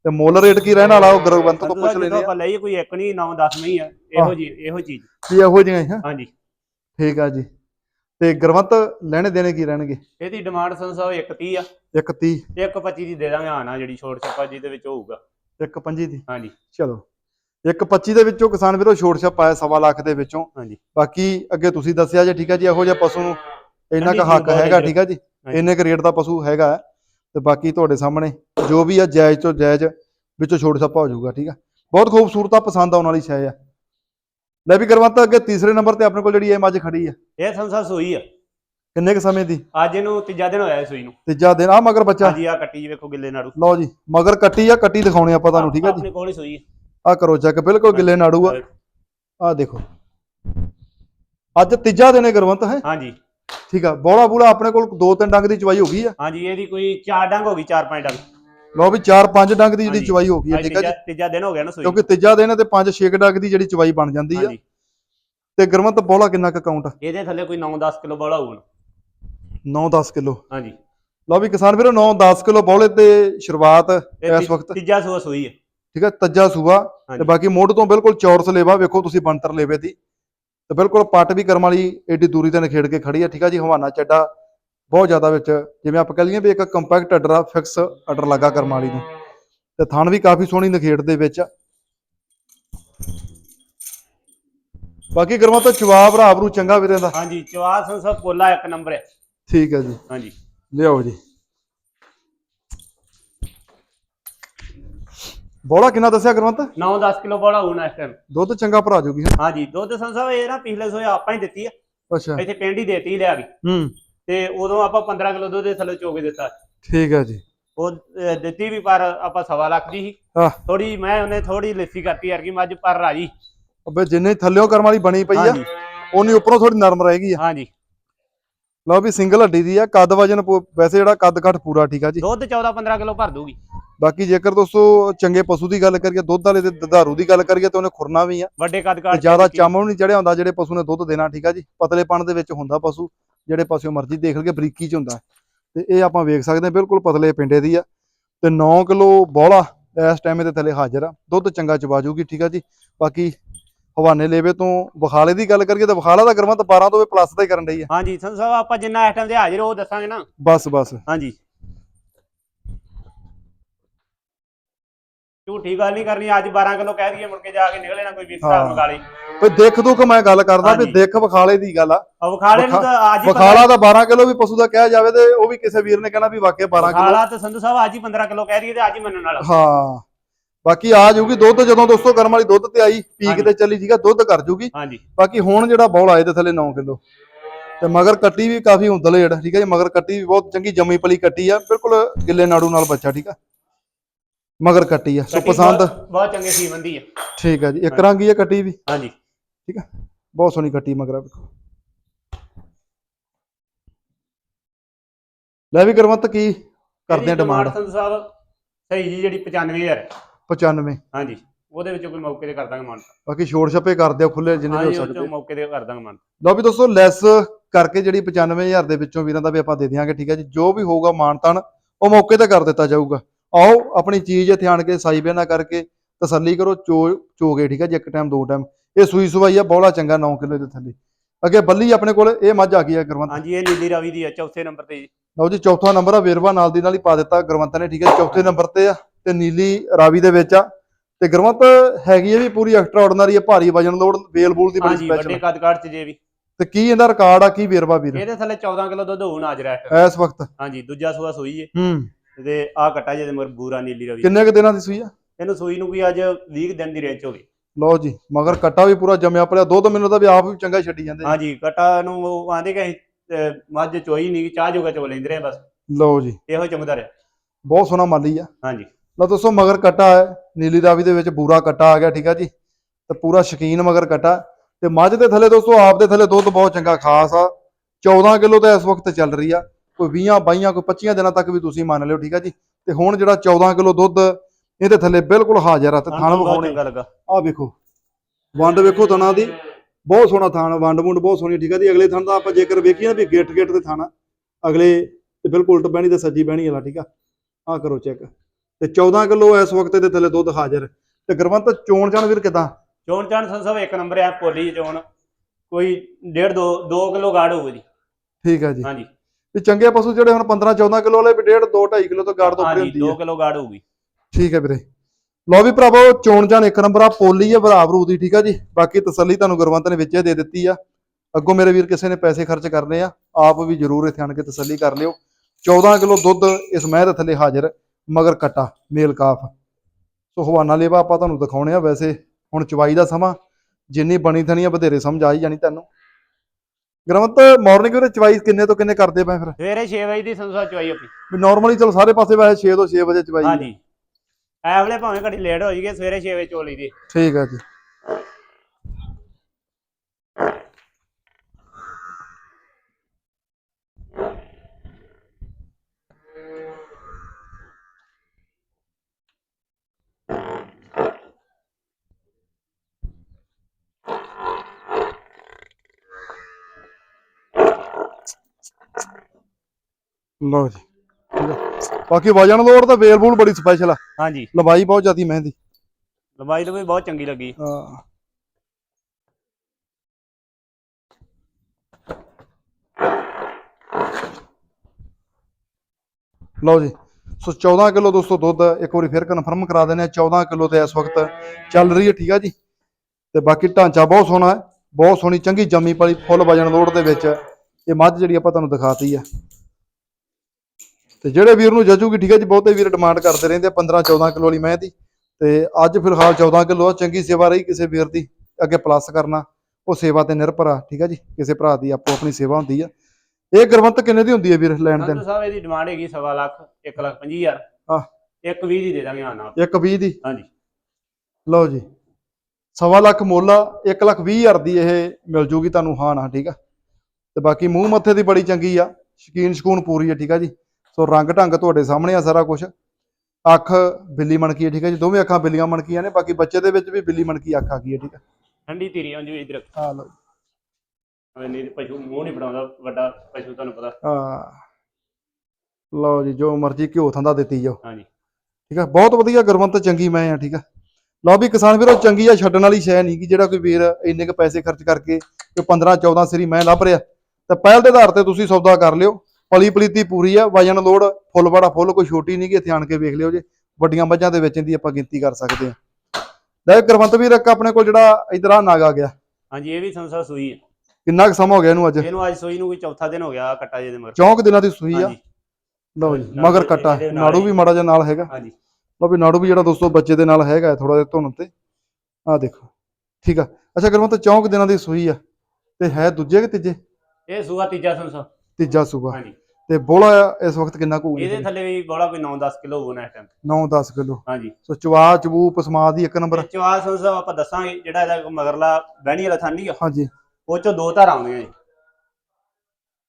ਤੇ ਮੁੱਲ ਰੇਟ ਕੀ ਰਹਿਣ ਵਾਲਾ? ਉਹ ਗੁਰਵੰਤ ਤੋਂ ਪੁੱਛ ਲੈਂਦੇ ਆ। ਲਈ ਕੋਈ ਇੱਕ ਨਹੀਂ 9 10 ਨਹੀਂ ਆ। ਇਹੋ ਜੀ ਇਹੋ ਚੀਜ਼ ਕੀ ਇਹੋ ਜਿਹੀਆਂ ਹਾਂ ਹਾਂਜੀ। ਠੀਕ ਆ ਜੀ। ਤੇ ਗੁਰਵੰਤ ਲੈਣੇ ਦੇਣੇ ਕੀ ਰਹਿਣਗੇ? ਇਹਦੀ ਡਿਮਾਂਡ ਸੰਸਾ ਇੱਕ 30 ਆ। ਇੱਕ 30 ਇੱਕ 25 ਦੀ ਦੇ ਦਾਂਗੇ ਆਣਾ ਜਿਹੜੀ ਛੋਟ ਛੱਪਾ ਜਿਹਦੇ ਵਿੱਚ ਹੋਊਗਾ। ਇੱਕ 25 ਦੀ? ਹਾਂਜੀ। ਚਲੋ। ਇੱਕ 25 ਦੇ ਵਿੱਚੋਂ ਕਿਸਾਨ ਵੀਰੋ ਛੋਟ ਛਾਪ ਪਾਇਆ ਸਵਾ ਲੱਖ ਦੇ ਵਿੱਚੋਂ। ਹਾਂਜੀ। ਬਾਕੀ ਅੱਗੇ ਤੁਸੀਂ ਦੱਸਿਆ ਜੇ ਠੀਕ ਆ ਜੀ ਇਹੋ ਜਿਹਾ ਪਸ਼ੂ ਨੂੰ ਇੰਨਾ ਕੁ ਹੱਕ ਹੈਗਾ ਠੀਕ ਆ ਜੀ। ਇੰਨੇ ਕੁ ਰੇਟ ਦਾ ਪਸ਼ੂ ਹੈਗਾ। ਤੇ ਬਾਕੀ ਤੁਹਾਡੇ ਸਾਹਮਣੇ ਜੋ ਵੀ ਆ ਜਾਇਜ਼ ਤੋਂ ਜਾਇਜ਼ ਵਿੱਚੋਂ ਛੋਟ ਛਾਪਾ ਹੋ ਜਾਊਗਾ ਠੀਕ ਆ? ਬਹੁਤ ਖੂਬਸੂਰਤ ਆ ਪਸੰਦ ਆਉਣ ਵਾਲੀ ਸ਼ੈ ਆ। ਲੈ ਵੀ ਕਰਵੰਤ ਅੱਗੇ ਤੀਸਰੇ ਨੰਬਰ ਤੇ ਆਪਣੇ ਕੋਲ ਜਿਹੜੀ ਇਹ ਮੱਝ ਖੜੀ ਆ। ਇਹ ਸੰਸਾ ਸੂਈ ਆ। ਕਿੰਨੇ ਕੁ ਸਮੇਂ ਦੀ? ਅੱਜ ਇਹਨੂੰ ਤੀਜਾ ਦਿਨ ਹੋਇਆ ਸੂਈ ਨੂੰ। ਤੀਜਾ ਦਿਨ ਆ ਮਗਰ ਬੱਚਾ। ਹਾਂਜੀ ਆ ਕੱਟੀ ਜੀ ਵੇਖੋ ਗਿੱਲੇ ਨਾੜੂ। ਲਓ ਜੀ ਮਗਰ ਕੱਟੀ ਆ ਕੱਟੀ ਦਿਖਾਉਣੇ ਆਪਾਂ ਤੁਹਾਨੂੰ ਠੀਕ ਆ ਜੀ? ਆਪਣੇ ਕੋਲ ਹੀ ਸੂਈ ਹੈ ਆ ਕਰੋ ਚੈੱਕ ਬਿਲਕੁਲ ਗਿੱਲੇ ਨਾੜੂ ਆ। ਆ ਦੇਖੋ। ਅੱਜ ਤੀਜਾ ਦਿਨ ਹੈ ਗੁਰਵੰਤ ਹੈ। ਹਾਂਜੀ। ਠੀਕ ਆ ਬੋਲਾ ਬੂਲਾ ਆਪਣੇ ਕੋਲ ਦੋ ਤਿੰਨ ਡੰਗ ਦੀ ਚਵਾਈ ਹੋ ਗਈ ਆ। ਹਾਂਜੀ ਇਹਦੀ ਕੋਈ ਚਾਰ ਡੰਗ ਹੋ ਗਈ ਚਾਰ ਪੰਜ ਡੰਗ। ਲਓ ਵੀ ਚਾਰ ਪੰਜ ਡੰਗ ਦੀ ਜਿਹੜੀ ਹਾਂਜੀ। ਚਵਾਈ ਹੋ ਗਈ ਅੱਜ ਠੀਕ ਆ ਜੀ। ਤੀਜਾ ਤੀਜਾ ਦਿਨ ਹੋ ਗਿਆ ਨਾ ਸੂਈ। ਕਿਉਂਕਿ ਤੀਜਾ ਦਿਨ ਤੇ ਪੰਜ ਛੇ ਕੁ ਡੰਗ ਦੀ ਜਿਹੜੀ ਚਵਾਈ ਬਣ ਜਾਂਦੀ ਆ। ਹਾਂਜੀ। ਤੇ ਗੁਰਵੰਤ ਬੋਲਾ ਕਿੰਨਾ ਕੁ ਕਾਊਂਟ ਇਹਦੇ ਥੱਲੇ ਕੋਈ 9-10 ਕਿਲੋ ਬੜਾ ਹੋਊਗਾ। 9-10 ਕਿਲੋ। ਹਾਂਜੀ। ਲਓ ਵੀ ਕਿਸਾਨ ਵੀਰੋ 9-10 ਕਿਲੋ ਬੋਲੇ ਤੇ ਸ਼ੁਰੂਆਤ ਇਹ ਇਸ ਵਕਤ। ਤੀਜਾ ਸੂਆ ਸੂਈ ਹੈ ਠੀਕ ਹੈ ਤੱਜਾ ਸੂਆ। ਤੇ ਹਾਂਜੀ। ਬਾਕੀ ਮੋਢ ਤੋਂ ਬਿਲਕੁਲ ਚੌਰਸ ਲੇਵਾ ਵੇਖੋ ਤੁਸੀਂ ਬੰਤਰ ਲੇਵੇ ਦੀ। ਤੇ ਬਿਲਕੁਲ ਪੱਟ ਵੀ ਕਰਮ ਵਾਲੀ ਏਡੀ ਦੂਰੀ ਤੇ ਨਖੇੜ ਕੇ ਖੜੀ ਆ। ਠੀਕ ਆ ਜੀ ਹਵਾਨਾ ਚੱਡਾ ਬਹੁਤ ਜ਼ਿਆਦਾ ਵਿੱਚ ਜਿਵੇਂ ਆਪਾਂ ਕਹ ਲਈਏ ਵੀ ਇੱਕ ਕੰਪੈਕਟ ਅਡਰ ਆ ਫਿਕਸ ਅਡਰ ਲੱਗਾ ਕਰਮ ਵਾਲੀ ਨੂੰ। ਤੇ ਥਣ ਵੀ ਕਾਫੀ ਸੋਹਣੀ ਨਖੇੜ ਦੇ ਵਿੱਚ ਬਾਕੀ ਕਰਮਾ ਤਾਂ ਜਵਾਬ ਰਾਬਰੂ ਚੰਗਾ ਵੀਰੇ ਦਾ। ਹਾਂਜੀ ਚਵਾ ਸੰਸਾ ਪੋਲਾ ਇੱਕ ਨੰਬਰ ਹੈ ਠੀਕ ਹੈ ਜੀ। ਹਾਂਜੀ। ਲਿਆਓ ਜੀ। ਬੋਲਾ ਕਿੰਨਾ ਦੱਸਿਆ ਗੁਰਵੰਤ 9-10 ਕਿਲੋ ਬੜਾ ਹੋਣਾ ਇਸ ਟਾਈਮ ਦੁੱਧ ਚੰਗਾ ਭਰਾ ਜੂਗੀ ਹਾਂਜੀ ਦੁੱਧ ਸੰਸਾ ਇਹ ਨਾ ਪਿਛਲੇ ਸੋਏ ਆਪਾਂ ਹੀ ਦਿੱਤੀ ਆ। ਅੱਛਾ। ਇੱਥੇ ਪਿੰਡ ਹੀ ਦੇਤੀ ਲਿਆ ਕੇ। ਹੂੰ। ਤੇ ਉਦੋਂ ਆਪਾਂ 15 ਕਿਲੋ ਦੁੱਧ ਦੇ ਥੱਲੇ ਚੋਕੇ ਦਿੱਤਾ। ਠੀਕ ਹੈ ਜੀ। ਉਹ ਦਿੱਤੀ ਵੀ ਪਰ ਆਪਾਂ ਸਵਾ ਲੱਖ ਦੀ ਸੀ। ਥੋੜੀ ਮੈਂ ਉਹਨੇ ਥੋੜੀ ਲੱਸੀ ਕਰਤੀ ਯਾਰ ਕਿ ਮੱਝ ਪਰ ਰਾਜੀ। ਅਬੇ ਜਿੰਨੇ ਥੱਲਿਓਂ ਕਰਮ ਵਾਲੀ ਬਣੀ ਪਈ ਆ ਉਨੀ ਉੱਪਰੋਂ ਥੋੜੀ ਨਰਮ ਰਹੇਗੀ ਆ। ਹਾਂਜੀ। ਲਓ ਵੀ ਸਿੰਗਲ ਹੱਡੀ ਦੀ ਆ ਕੱਦ ਵਜਨ ਵੈਸੇ ਜਿਹੜਾ ਕੱਦ ਘੱਟ ਪੂਰਾ ਠੀਕ ਆ ਜੀ। ਦੁੱਧ 14-15 ਕਿਲੋ ਭਰ ਦੂਗੀ ਬਾਕੀ ਜੇਕਰ ਦੋਸਤੋ ਚੰਗੇ ਪਸ਼ੂ ਦੀ ਗੱਲ ਕਰੀਏ ਦੁੱਧ ਵਾਲੇ ਤੇ ਦੁਧਾਰੂ ਦੀ ਗੱਲ ਕਰੀਏ ਤਾਂ ਉਹਨੇ ਖੁਰਨਾ ਵੀ ਆ। ਵੱਡੇ ਕੱਦ ਤੇ ਕਾਟ ਜ਼ਿਆਦਾ ਚਾਮਾ ਵੀ ਨਹੀਂ ਚੜਿਆ ਹੁੰਦਾ ਜਿਹੜੇ ਪਸ਼ੂ ਨੇ ਦੁੱਧ ਦੇਣਾ ਠੀਕ ਆ ਜੀ? ਪਤਲੇਪਣ ਦੇ ਵਿੱਚ ਹੁੰਦਾ ਪਸ਼ੂ ਜਿਹੜੇ ਪਾਸਿਓਂ ਮਰਜ਼ੀ ਦੇਖ ਲਈਏ ਬਰੀਕੀ ਚ ਹੁੰਦਾ। ਤੇ ਇਹ ਆਪਾਂ ਵੇਖ ਸਕਦੇ ਹਾਂ ਬਿਲਕੁਲ ਪਤਲੇ ਪਿੰਡੇ ਦੀ ਆ। ਤੇ 9 ਕਿਲੋ ਬੋਲਾ ਇਸ ਟਾਈਮ ਦੇ ਥੱਲੇ ਹਾਜ਼ਰ ਆ। ਦੁੱਧ ਚੰਗਾ ਚਵਾ ਜੂਗੀ ਠੀਕ ਆ ਜੀ? ਬਾਕੀ ਹਵਾਨੇ ਲੇਵੇ ਤੋਂ ਬਖਾਲੇ ਦੀ ਗੱਲ ਕਰੀਏ ਤਾਂ ਬਖਾਲਾ ਦਾ ਗਰਮਤ 12 ਤੋਂ ਵੀ ਪਲੱਸ ਦਾ ਹੀ ਕਰਨ ਰਹੀ ਆ। ਹਾਂਜੀ ਸੰਤ ਸਾਹਿਬ ਆਪਾਂ ਜਿੰਨਾ ਇਸ ਟਾਈਮ ਤੇ ਹਾਜ਼ਰ ਉਹ ਦੱਸਾਂਗੇ ਨਾ। ਬਸ ਬਸ। ਹਾਂਜੀ। ਝੂਠੀ ਗੱਲ ਨਹੀਂ ਕਰਨੀ ਅੱਜ 12 ਕਿਲੋ ਕਹਿ ਦਈਏ ਮੁੜ ਕੇ ਜਾ ਕੇ ਨਿਕਲੇ ਨਾ ਕੋਈ ਵੀਰ ਹਾਂ। ਮੰਗਾ ਲਈ। ਵੀ ਦੇਖ ਦੁੱਖ ਮੈਂ ਗੱਲ ਕਰਦਾ ਵੀ ਹਾਂਜੀ। ਦੇਖ ਵਿਖਾਲੇ ਦੀ ਗੱਲ ਆ। ਵਿਖਾਲੇ ਨੂੰ ਤਾਂ ਅੱਜ ਹੀ ਵਿਖਾਲਾ ਤਾਂ 12 ਕਿਲੋ ਵੀ ਪਸ਼ੂ ਦਾ ਕਿਹਾ ਜਾਵੇ ਤੇ ਉਹ ਵੀ ਕਿਸੇ ਵੀਰ ਨੇ ਕਹਿਣਾ ਵੀ ਵਾਕਿਆ 12 ਕਿਲੋ। ਵਿਖਾਲਾ ਤਾਂ ਸੰਧੂ ਸਾਹਿਬ ਅੱਜ ਹੀ 15 ਕਿਲੋ ਕਹਿ ਦਈਏ ਤੇ ਅੱਜ ਹੀ ਮੰਨਣ ਵਾਲਾ। ਹਾਂ। ਬਾਕੀ ਆ ਜਾਊਗੀ ਦੁੱਧ ਜਦੋਂ ਦੋਸਤੋ ਗਰਮ ਵਾਲੀ ਦੁੱਧ ਤੇ ਆਈ ਪੀਕ ਹਾਂਜੀ। ਤੇ ਚੱਲੀ ਸੀਗਾ ਦੁੱਧ ਕਰ ਜੂਗੀ। ਹਾਂਜੀ। ਬਾਕੀ ਹੁਣ ਜਿਹੜਾ ਬੌਲ ਆਏ ਤੇ ਥੱਲੇ 9 ਕਿਲੋ। ਤੇ ਮਗਰ ਕੱਟੀ ਵੀ ਕਾਫੀ ਹੁੰਦਲੇੜ ਠੀਕ ਹੈ ਜੀ? ਮਗਰ ਕੱਟੀ ਵੀ ਬਹੁਤ ਚੰਗੀ ਜੰਮੀ ਪਲੀ ਕੱਟੀ ਆ। ਬਿਲਕੁਲ ਗਿੱਲੇ ਨਾੜੂ ਨਾਲ ਬੱਚਾ ਠੀਕ ਆ? ਮਗਰ ਕੱਟੀ ਆ ਸੋ ਕੱਟੀ ਪਸੰਦ ਬਹੁਤ- ਬਹੁਤ ਚੰਗੇ ਸੀਮਨ ਦੀ ਹੈ ਠੀਕ ਆ ਜੀ ਇੱਕ ਰੰਗੀ ਆ ਕੱਟੀ ਵੀ? ਹਾਂਜੀ। ਠੀਕ ਆ ਬਹੁਤ ਸੋਹਣੀ ਕੱਟੀ ਮਗਰ ਆ ਵੇਖੋ। ਲੈ ਵੀ ਕਰਵੰਤ ਕੀ ਕਰਦੇ ਆ ਇਹਦੀ ਡਿਮਾਂਡ ਸੰਧੂ ਸਾਹਿਬ ਸਹੀ ਜੀ ਜਿਹੜੀ 95000 95 ਹਾਂਜੀ ਉਹਦੇ ਵਿੱਚੋਂ ਕੋਈ ਮੌਕੇ ਤੇ ਕਰ ਦਾਂਗੇ ਮਨ ਬਾਕੀ ਛੋੜ ਛੱਪੇ ਕਰ ਦਿਓ ਖੁੱਲੇ ਜਿੰਨੇ ਵੀ ਹਾਂਜੀ ਹੋ ਉਹ ਸਕਦੇ। ਚੋਂ ਮੌਕੇ ਤੇ ਕਰ ਦਾਂਗੇ ਮਨ ਲਓ ਵੀ ਦੋਸਤੋ ਲੈਸ ਕਰਕੇ ਜਿਹੜੀ 95000 ਦੇ ਵਿੱਚੋਂ ਵੀਰਾਂ ਦਾ ਵੀ ਆਪਾਂ ਦੇ ਦਿਆਂਗੇ ਠੀਕ ਹੈ ਜੀ। ਜੋ ਵੀ ਹੋਊਗਾ ਮਾਨਤਾਨ ਉਹ ਮੌਕੇ ਤੇ ਕਰ ਦਿੱਤਾ ਜਾਊਗਾ। ਆਓ ਆਪਣੀ ਚੀਜ਼ ਇੱਥੇ ਆਣ ਕੇ ਸਾਈ ਬਿਆਨਾ ਕਰਕੇ ਤਸੱਲੀ ਕਰੋ ਚੋ ਚੋਗੇ ਠੀਕ ਹੈ ਜੀ ਇੱਕ ਟਾਈਮ ਦੋ ਟਾਈਮ ਇਹ ਸੂਈ ਸਵਾਈ ਆ ਬੋਲਾ ਚੰਗਾ 9 ਕਿਲੋ ਦੇ ਥੱਲੇ। ਅੱਗੇ ਬੱਲੀ ਆਪਣੇ ਕੋਲ ਇਹ ਮੱਝ ਆ ਗਈ ਆ ਗੁਰਵੰਤ। ਹਾਂਜੀ ਇਹ ਨੀਲੀ ਰਾਵੀ ਦੀ ਹੈ ਚੌਥੇ ਨੰਬਰ ਤੇ ਜੀ। ਲਓ ਜੀ ਚੌਥਾ ਨੰਬਰ ਆ ਵੇਰਵਾ ਨਾਲ ਦੀ ਨਾਲ ਹੀ ਪਾ ਦਿੱਤਾ ਗੁਰਵੰਤ ਨੇ ਠੀਕ ਹੈ ਚੌਥੇ ਨੰਬਰ ਤੇ ਆ ਤੇ ਨੀਲੀ ਰਾਵੀ ਦੇ ਵਿੱਚ ਆ। ਤੇ ਗੁਰਵੰਤ ਹੈਗੀ ਇਹ ਵੀ ਪੂਰੀ ਐਕਸਟਰਾ ਆਰਡੀਨਰੀ ਆ ਭਾਰੀ ਵਜਨ ਲੋਡ ਵੇਲ ਬੂਲ ਦੀ ਬੜੀ ਹਾਂਜੀ ਵੱਡੇ ਸਪੈਸ਼ਲ ਕੱਦ ਕਾਠ ਚ ਜੇ ਵੀ। ਤੇ ਕੀ ਇਹਦਾ ਰਿਕਾਰਡ ਆ ਕੀ ਵੇਰਵਾ ਵੀਰ? ਇਹਦੇ ਥੱਲੇ 14 ਕਿਲੋ ਦੁੱਧ ਹੋਣ ਹਾਜ਼ਰ ਹੈ ਇਸ ਵਕਤ। ਹਾਂਜੀ ਦੂਜਾ ਸੂਆ ਸੂਈ ਹੈ ਹੂੰ। ਤੇ ਆ ਕਟਾ ਜਿਹਦੇ ਮਰ ਬੂਰਾ ਨੀਲੀ ਰਵੀ। ਕਿੰਨੇ ਕੁ ਦਿਨਾਂ ਦੀ ਸੂਈ ਆ? ਇਹਨੂੰ ਸੂਈ ਨੂੰ ਵੀ ਅੱਜ 20 ਦਿਨ ਦੀ ਰੇਂਜ ਹੋ ਗਈ। ਲਓ ਜੀ ਮਗਰ ਕੱਟਾ ਵੀ ਪੂਰਾ ਜੰਮਿਆ ਪਲਿਆ ਦੁੱਧ ਮੈਨੂੰ ਤਾਂ ਵੀ ਆਪ ਵੀ ਚੰਗਾ ਛੱਡੀ ਜਾਂਦੇ ਹਾਂਜੀ ਕਟਾ ਨੂੰ ਉਹ ਆਂਦੇ ਕਿ ਅਸੀਂ, ਅਹ, ਮੱਝ ਚੋਈ ਨਹੀਂ ਚਾਹ ਜੋਗਾ ਚੋ ਲੈਂਦੇ ਰਹੇ ਬਸ। ਲਓ ਜੀ। ਇਹੋ ਚਮਕਦਾ ਰਿਹਾ। ਬਹੁਤ ਸੋਹਣਾ ਮਾਲੀ ਆ। ਹਾਂਜੀ। ਲਓ ਦੋਸਤੋ ਮਗਰ ਕੱਟਾ ਹੈ। ਨੀਲੀ ਰਾਵੀ ਦੇ ਵਿੱਚ ਬੂਰਾ ਕੱਟਾ ਆ ਗਿਆ ਠੀਕ ਆ ਜੀ। ਤੇ ਪੂਰਾ ਸ਼ਕੀਨ ਮਗਰ ਕੱਟਾ। ਤੇ ਮੱਝ ਦੇ ਥੱਲੇ ਦੋਸਤੋ ਆਪ ਦੇ ਥੱਲੇ ਦੁੱਧ ਬਹੁਤ ਚੰਗਾ ਖਾਸ ਆ। 14 ਕਿਲੋ ਤਾਂ ਇਸ ਵਕਤ ਚੱਲ ਰਹੀ ਆ। ਕੋਈ 20 22 ਕੋਈ 25 ਦਿਨਾਂ ਤੱਕ ਵੀ ਤੁਸੀਂ ਮੰਨ ਲਿਓ ਠੀਕ ਆ ਜੀ? ਤੇ ਹੁਣ ਜਿਹੜਾ 14 ਕਿਲੋ ਦੁੱਧ ਇਹਦੇ ਥੱਲੇ ਬਿਲਕੁਲ ਹਾਜ਼ਰ ਆ ਤੇ ਥਣ ਵਿਖਾਉਣੇ। ਆ ਵੇਖੋ ਵੰਡ ਵੇਖੋ ਥਣਾ ਦੀ। ਬਹੁਤ ਸੋਹਣਾ ਥਾਨ ਵੰਡ ਵੁੰਡ ਬਹੁਤ ਸੋਹਣੀ ਠੀਕ ਆ ਜੀ? ਅਗਲੇ ਥਣ ਦਾ ਆਪਾਂ ਜੇਕਰ ਵੇਖੀਏ ਨਾ ਵੀ ਗਿੱਟ ਗਿੱਟ ਤੇ ਥਾਣਾ ਅਗਲੇ ਤੇ ਬਿਲਕੁਲ ਉਲਟ ਬਹਿਣੀ ਤੇ ਸੱਜੀ ਬਹਿਣੀ ਵਾਲਾ ਠੀਕ ਆ? ਆ ਕਰੋ ਚੈੱਕ। ਤੇ 14 ਕਿਲੋ ਇਸ ਵਕਤ ਦੇ ਥੱਲੇ ਦੁੱਧ ਹਾਜ਼ਰ। ਤੇ ਗੁਰਵੰਤ ਚੋਣ ਚਾਣ ਵੀਰ ਕਿਦਾਂ? ਚੋਣ ਚਾਣ ਸੰਧੂ ਸਾਹਿਬ ਇੱਕ ਨੰਬਰ ਹੈ ਪੋਲੀ ਚੋਣ। ਕੋਈ 1.5 2 2 ਕਿਲੋ ਗਾੜ ਹੋਊਗੀ ਜੀ ਠੀਕ ਆ ਜੀ। ਹਾਂਜੀ। ਵੀ ਚੰਗੇ ਪਸ਼ੂ ਜਿਹੜੇ ਹੁਣ 15 14 ਕਿਲੋ ਵਾਲੇ ਵੀ 1.5 2 2.5 ਕਿਲੋ ਤੋਂ ਗਾੜ ਤੋਂ ਉੱਪਰ ਹੁੰਦੀ 2 ਆ ਕਿਲੋ ਗਾੜ ਹੋਊਗੀ। ਠੀਕ ਹੈ ਵੀਰੇ। ਲਓ ਵੀ ਭਰਾਵੋ ਚੋਣ ਜਾਣ ਇੱਕ ਨੰਬਰ ਆ ਪੋਲੀ ਆ ਬਰਾਬਰੂ ਦੀ ਠੀਕ ਆ ਜੀ। ਬਾਕੀ ਤਸੱਲੀ ਤੁਹਾਨੂੰ ਗੁਰਵੰਤ ਨੇ ਵਿੱਚੇ ਦੇ ਦਿੱਤੀ ਆ। ਅੱਗੋਂ ਮੇਰੇ ਵੀਰ ਕਿਸੇ ਨੇ ਪੈਸੇ ਖਰਚ ਕਰਨੇ ਆ ਆਪ ਵੀ ਜਰੂਰ ਇੱਥੇ ਆਣ ਕੇ ਤਸੱਲੀ ਕਰ ਲਿਓ। 14 ਕਿਲੋ ਦੁੱਧ ਇਸ ਮਹਿ ਦੇ ਥੱਲੇ ਹਾਜ਼ਰ ਮਗਰ ਕਟਾ ਮੇਲ ਕਾਫ। ਸੋ ਹਵਾਨਾ ਲੇਵਾ ਆਪਾਂ ਤੁਹਾਨੂੰ ਦਿਖਾਉਣੇ ਆ ਵੈਸੇ ਹੁਣ ਚਵਾਈ ਦਾ ਸਮਾਂ। ਜਿੰਨੀ ਬਣੀ ਥਣੀ ਆ ਵਧੇਰੇ ਸਮਝ ਆ ਹੀ ਜਾਣੀ ਤੁਹਾਨੂੰ। ਗੁਰਵੰਤ ਮਾਰਨਿੰਗ ਵੀਰੇ ਚਵਾਈ ਕਿੰਨੇ ਤੋਂ ਕਿੰਨੇ ਕਰਦੇ ਪਏ ਫਿਰ? ਸਵੇਰੇ 6 ਵਜੇ ਦੀ ਸਾਹਿਬ ਚਵਾਈ ਆਪਣੀ। ਵੀ ਨਾਰਮਲੀ ਚਲੋ ਸਾਰੇ ਪਾਸੇ ਵੈਸੇ 6 ਤੋਂ 6 ਵਜੇ ਚਵਾਈ। ਹਾਂਜੀ। ਐ ਵੇਲੇ ਭਾਵੇਂ ਘੜੀ ਲੇਟ ਹੋ ਜਾਈਏ ਸਵੇਰੇ 6 ਵਜੇ ਚੋ ਲਈ ਦੀ ਠੀਕ ਹੈ ਜੀ। ਲਓ ਜੀ। ਬਾਕੀ ਵਜਨ ਲੋਡ ਤਾਂ ਵੇਲ ਬੂਲ ਬੜੀ ਸਪੈਸ਼ਲ ਆ। ਹਾਂਜੀ। ਲੰਬਾਈ ਬਹੁਤ ਜ਼ਿਆਦੀ ਮਹਿੰਦੀ। ਲੰਬਾਈ ਵੀ ਬਹੁਤ ਚੰਗੀ ਲੱਗੀ। ਹਾਂ। ਲਓ ਜੀ। ਸੋ 14 ਕਿਲੋ ਦੋਸਤੋ ਦੁੱਧ ਇੱਕ ਵਾਰੀ ਫਿਰ ਕਨਫਰਮ ਕਰਾ ਦਿੰਦੇ ਆ 14 ਕਿਲੋ ਤੇ ਇਸ ਵਕਤ ਚੱਲ ਰਹੀ ਹੈ ਠੀਕ ਆ ਜੀ? ਤੇ ਬਾਕੀ ਢਾਂਚਾ ਬਹੁਤ ਸੋਹਣਾ ਹੈ ਬਹੁਤ ਸੋਹਣੀ ਚੰਗੀ ਜੰਮੀ ਪਲੀ ਫੁੱਲ ਵਜਨ ਲੋਡ ਦੇ ਵਿੱਚ। ਇਹ ਮੱਝ ਜਿਹੜੀ ਆਪਾਂ ਤੁਹਾਨੂੰ ਦਿਖਾਤੀ ਆ। ਤੇ ਜਿਹੜੇ ਵੀਰ ਨੂੰ ਜੱਜੂਗੀ ਠੀਕ ਹੈ ਜੀ ਬਹੁਤੇ ਵੀਰ ਡਿਮਾਂਡ ਕਰਦੇ ਰਹਿੰਦੇ ਆ 15 14 ਕਿਲੋ ਵਾਲੀ ਮੈਂ ਦੀ। ਤੇ ਅੱਜ ਫਿਲਹਾਲ 14 ਕਿਲੋ ਆ ਚੰਗੀ ਸੇਵਾ ਰਹੀ ਕਿਸੇ ਵੀਰ ਦੀ ਅੱਗੇ ਪਲੱਸ ਕਰਨਾ ਉਹ ਸੇਵਾ ਤੇ ਨਿਰਭਰ ਆ ਠੀਕ ਆ ਜੀ ਕਿਸੇ ਭਰਾ ਦੀ ਆਪੋ ਆਪਣੀ ਸੇਵਾ ਹੁੰਦੀ ਆ। ਇਹ ਗੁਰਵੰਤ ਕਿੰਨੇ ਦੀ ਹੁੰਦੀ ਹੈ ਵੀਰ ਲੈਣ ਦੇਣ? ਸਾਹਿਬ ਇਹਦੀ ਡਿਮਾਂਡ ਹੈਗੀ ਸਵਾ ਲੱਖ 1 ਲੱਖ 50 ਹਜ਼ਾਰ। ਹਾਂ। ਇੱਕ 20 ਦੀ ਦੇ ਦਾਂਗੇ ਹਾਂ ਨਾਲ। ਇੱਕ 20 ਦੀ? ਹਾਂਜੀ। ਲਓ ਜੀ ਸਵਾ ਲੱਖ ਮੁੱਲ ਆ 1 ਲੱਖ 20 ਹਜ਼ਾਰ ਦੀ ਇਹ ਮਿਲ ਜੂਗੀ ਤੁਹਾਨੂੰ ਹਾਂ ਨਾ ਠੀਕ ਆ। ਤੇ ਬਾਕੀ ਮੂੰਹ ਮੱਥੇ ਦੀ ਬੜੀ ਚੰਗੀ ਆ ਸ਼ਕੀਨ ਸ਼ਕੂਨ ਪੂਰੀ ਆ ਠੀਕ ਆ ਜੀ। ਸੋ ਰੰਗ ਢੰਗ ਤੁਹਾਡੇ ਸਾਹਮਣੇ ਆ ਸਾਰਾ ਕੁਝ ਅੱਖ ਬਿੱਲੀ ਮਣਕੀ ਹੈ ਠੀਕ ਹੈ ਜੀ? ਦੋਵੇਂ ਅੱਖਾਂ ਬਿੱਲੀਆਂ ਮਣਕੀਆਂ ਨੇ ਬਾਕੀ ਬੱਚੇ ਦੇ ਵਿੱਚ ਵੀ ਬਿੱਲੀ ਮਣਕੀ ਅੱਖ ਆ ਗਈ ਹੈ ਠੀਕ ਹੈ? ਠੰਡੀ ਧੀਰੀ ਉਂਝ ਇਧਰ। ਆ ਲਓ। ਨਹੀਂ ਪਸ਼ੂ ਮੂੰਹ ਨਹੀਂ ਬਣਾਉਂਦਾ ਵੱਡਾ ਪਸ਼ੂ ਤੁਹਾਨੂੰ ਪਤਾ। ਆ ਲਓ ਜੀ ਜੋ ਮਰਜ਼ੀ ਘਿਓ ਥੰਦਾ ਦਿੱਤੀ ਜਾਓ। ਹਾਂਜੀ ਠੀਕ ਆ ਬਹੁਤ ਵਧੀਆ ਗੁਰਵੰਤ ਚੰਗੀ ਮੈਂ ਆ ਠੀਕ ਆ ਲਓ ਵੀ ਕਿਸਾਨ ਵੀਰੋ ਚੰਗੀ ਆ ਛੱਡਣ ਵਾਲੀ ਸ਼ੈ ਨਹੀਂ ਕਿ ਜਿਹੜਾ ਕੋਈ ਵੀਰ ਇੰਨੇ ਕ ਪੈਸੇ ਖਰਚ ਕਰਕੇ ਕੋਈ 15 14 ਸਰੀ ਮੈਂ ਲੱਭ ਰਿਹਾ ਤਾਂ ਪਹਿਲ ਦੇ ਆਧਾਰ ਤੇ ਤੁਸੀਂ ਸੌਦਾ ਕਰ ਲਿਓ। ਪਲੀ ਪਲੀਤੀ ਪੂਰੀ ਆ ਵਜਨ ਲੋਡ ਫੁੱਲ ਬੜਾ ਫੁੱਲ ਕੋਈ ਛੋਟੀ ਨਹੀਂ ਕਿ ਇੱਥੇ ਆਣ ਕੇ ਵੇਖ ਲਿਓ ਜੇ। ਵੱਡੀਆਂ ਮੱਝਾਂ ਦੇ ਵਿੱਚ ਇਹਦੀ ਆਪਾਂ ਗਿਣਤੀ ਕਰ ਸਕਦੇ ਹਾਂ। ਲੈ ਗੁਰਵੰਤ ਵੀਰ ਇੱਕ ਆਪਣੇ ਕੋਲ ਜਿਹੜਾ ਇਧਰ ਆ ਨਾਗ ਆ ਗਿਆ। ਹਾਂਜੀ ਇਹ ਵੀ ਸੰਸਾ ਸੂਈ ਹੈ ਕਿੰਨਾ ਕੁ ਸਮਾਂ ਹੋ ਗਿਆ ਇਹਨੂੰ ਅੱਜ? ਇਹਨੂੰ ਅੱਜ ਸੂਈ ਨੂੰ ਕੋਈ ਚੌਥਾ ਦਿਨ ਹੋ ਗਿਆ ਕੱਟਾ ਜੇ ਦੇ ਮਗਰ। ਚੌਂਕ ਦਿਨਾਂ ਦੀ ਸੂਈ ਆ। ਲਓ ਜੀ ਮਗਰ ਕੱਟਾ। ਨਾੜੂ। ਵੀ ਮਾੜਾ ਜਿਹਾ ਨਾਲ ਹੈਗਾ। ਹਾਂਜੀ। ਲਓ ਵੀ ਨਾੜੂ ਵੀ ਜਿਹੜਾ ਦੋਸਤੋ ਬੱਚੇ ਦੇ ਨਾਲ ਹੈਗਾ ਥੋੜਾ ਜਿਹਾ ਧੁੰਨ ਤੇ। ਆ ਦੇਖੋ ਠੀਕ ਆ। ਅੱਛਾ ਗੁਰਵੰਤ ਚੌਂਕ ਦਿਨਾਂ ਦੀ ਸੂਈ ਆ। ਤੇ ਹੈ ਦੂਜੇ ਕਿ ਤੀਜੇ? ਇਹ ਸੂਆ ਤੀਜਾ ਸੰਸਾ। ਤੀਜਾ ਸੂਆ। ਹਾਂਜੀ। ਤੇ ਬੋਲਾ ਇਸ ਵਕਤ ਕਿੰਨਾ ਕੁ ਇਹਦੇ ਥੱਲੇ ਵੀ ਬੋਲਾ ਕੋਈ 9-10 ਕਿਲੋ ਹੋਣਾ ਇਸ ਟਾਈਮ 9-10 ਕਿਲੋ। ਹਾਂਜੀ। ਸੋ ਚਵਾ ਚਬੂ ਪਸਮਾ ਦੀ ਇੱਕ ਨੰਬਰ ਚਵਾ ਸੰਸਾ ਆਪਾਂ ਦੱਸਾਂਗੇ ਜਿਹੜਾ ਇਹਦਾ ਮਗਰਲਾ ਬਹਿਣੀ ਵਾਲਾ ਥਾਨੀ ਆ। ਹਾਂਜੀ। ਉਹ ਚੋਂ ਦੋ ਧਾਰਾਂ ਆਉਂਦੀਆਂ ਜੀ।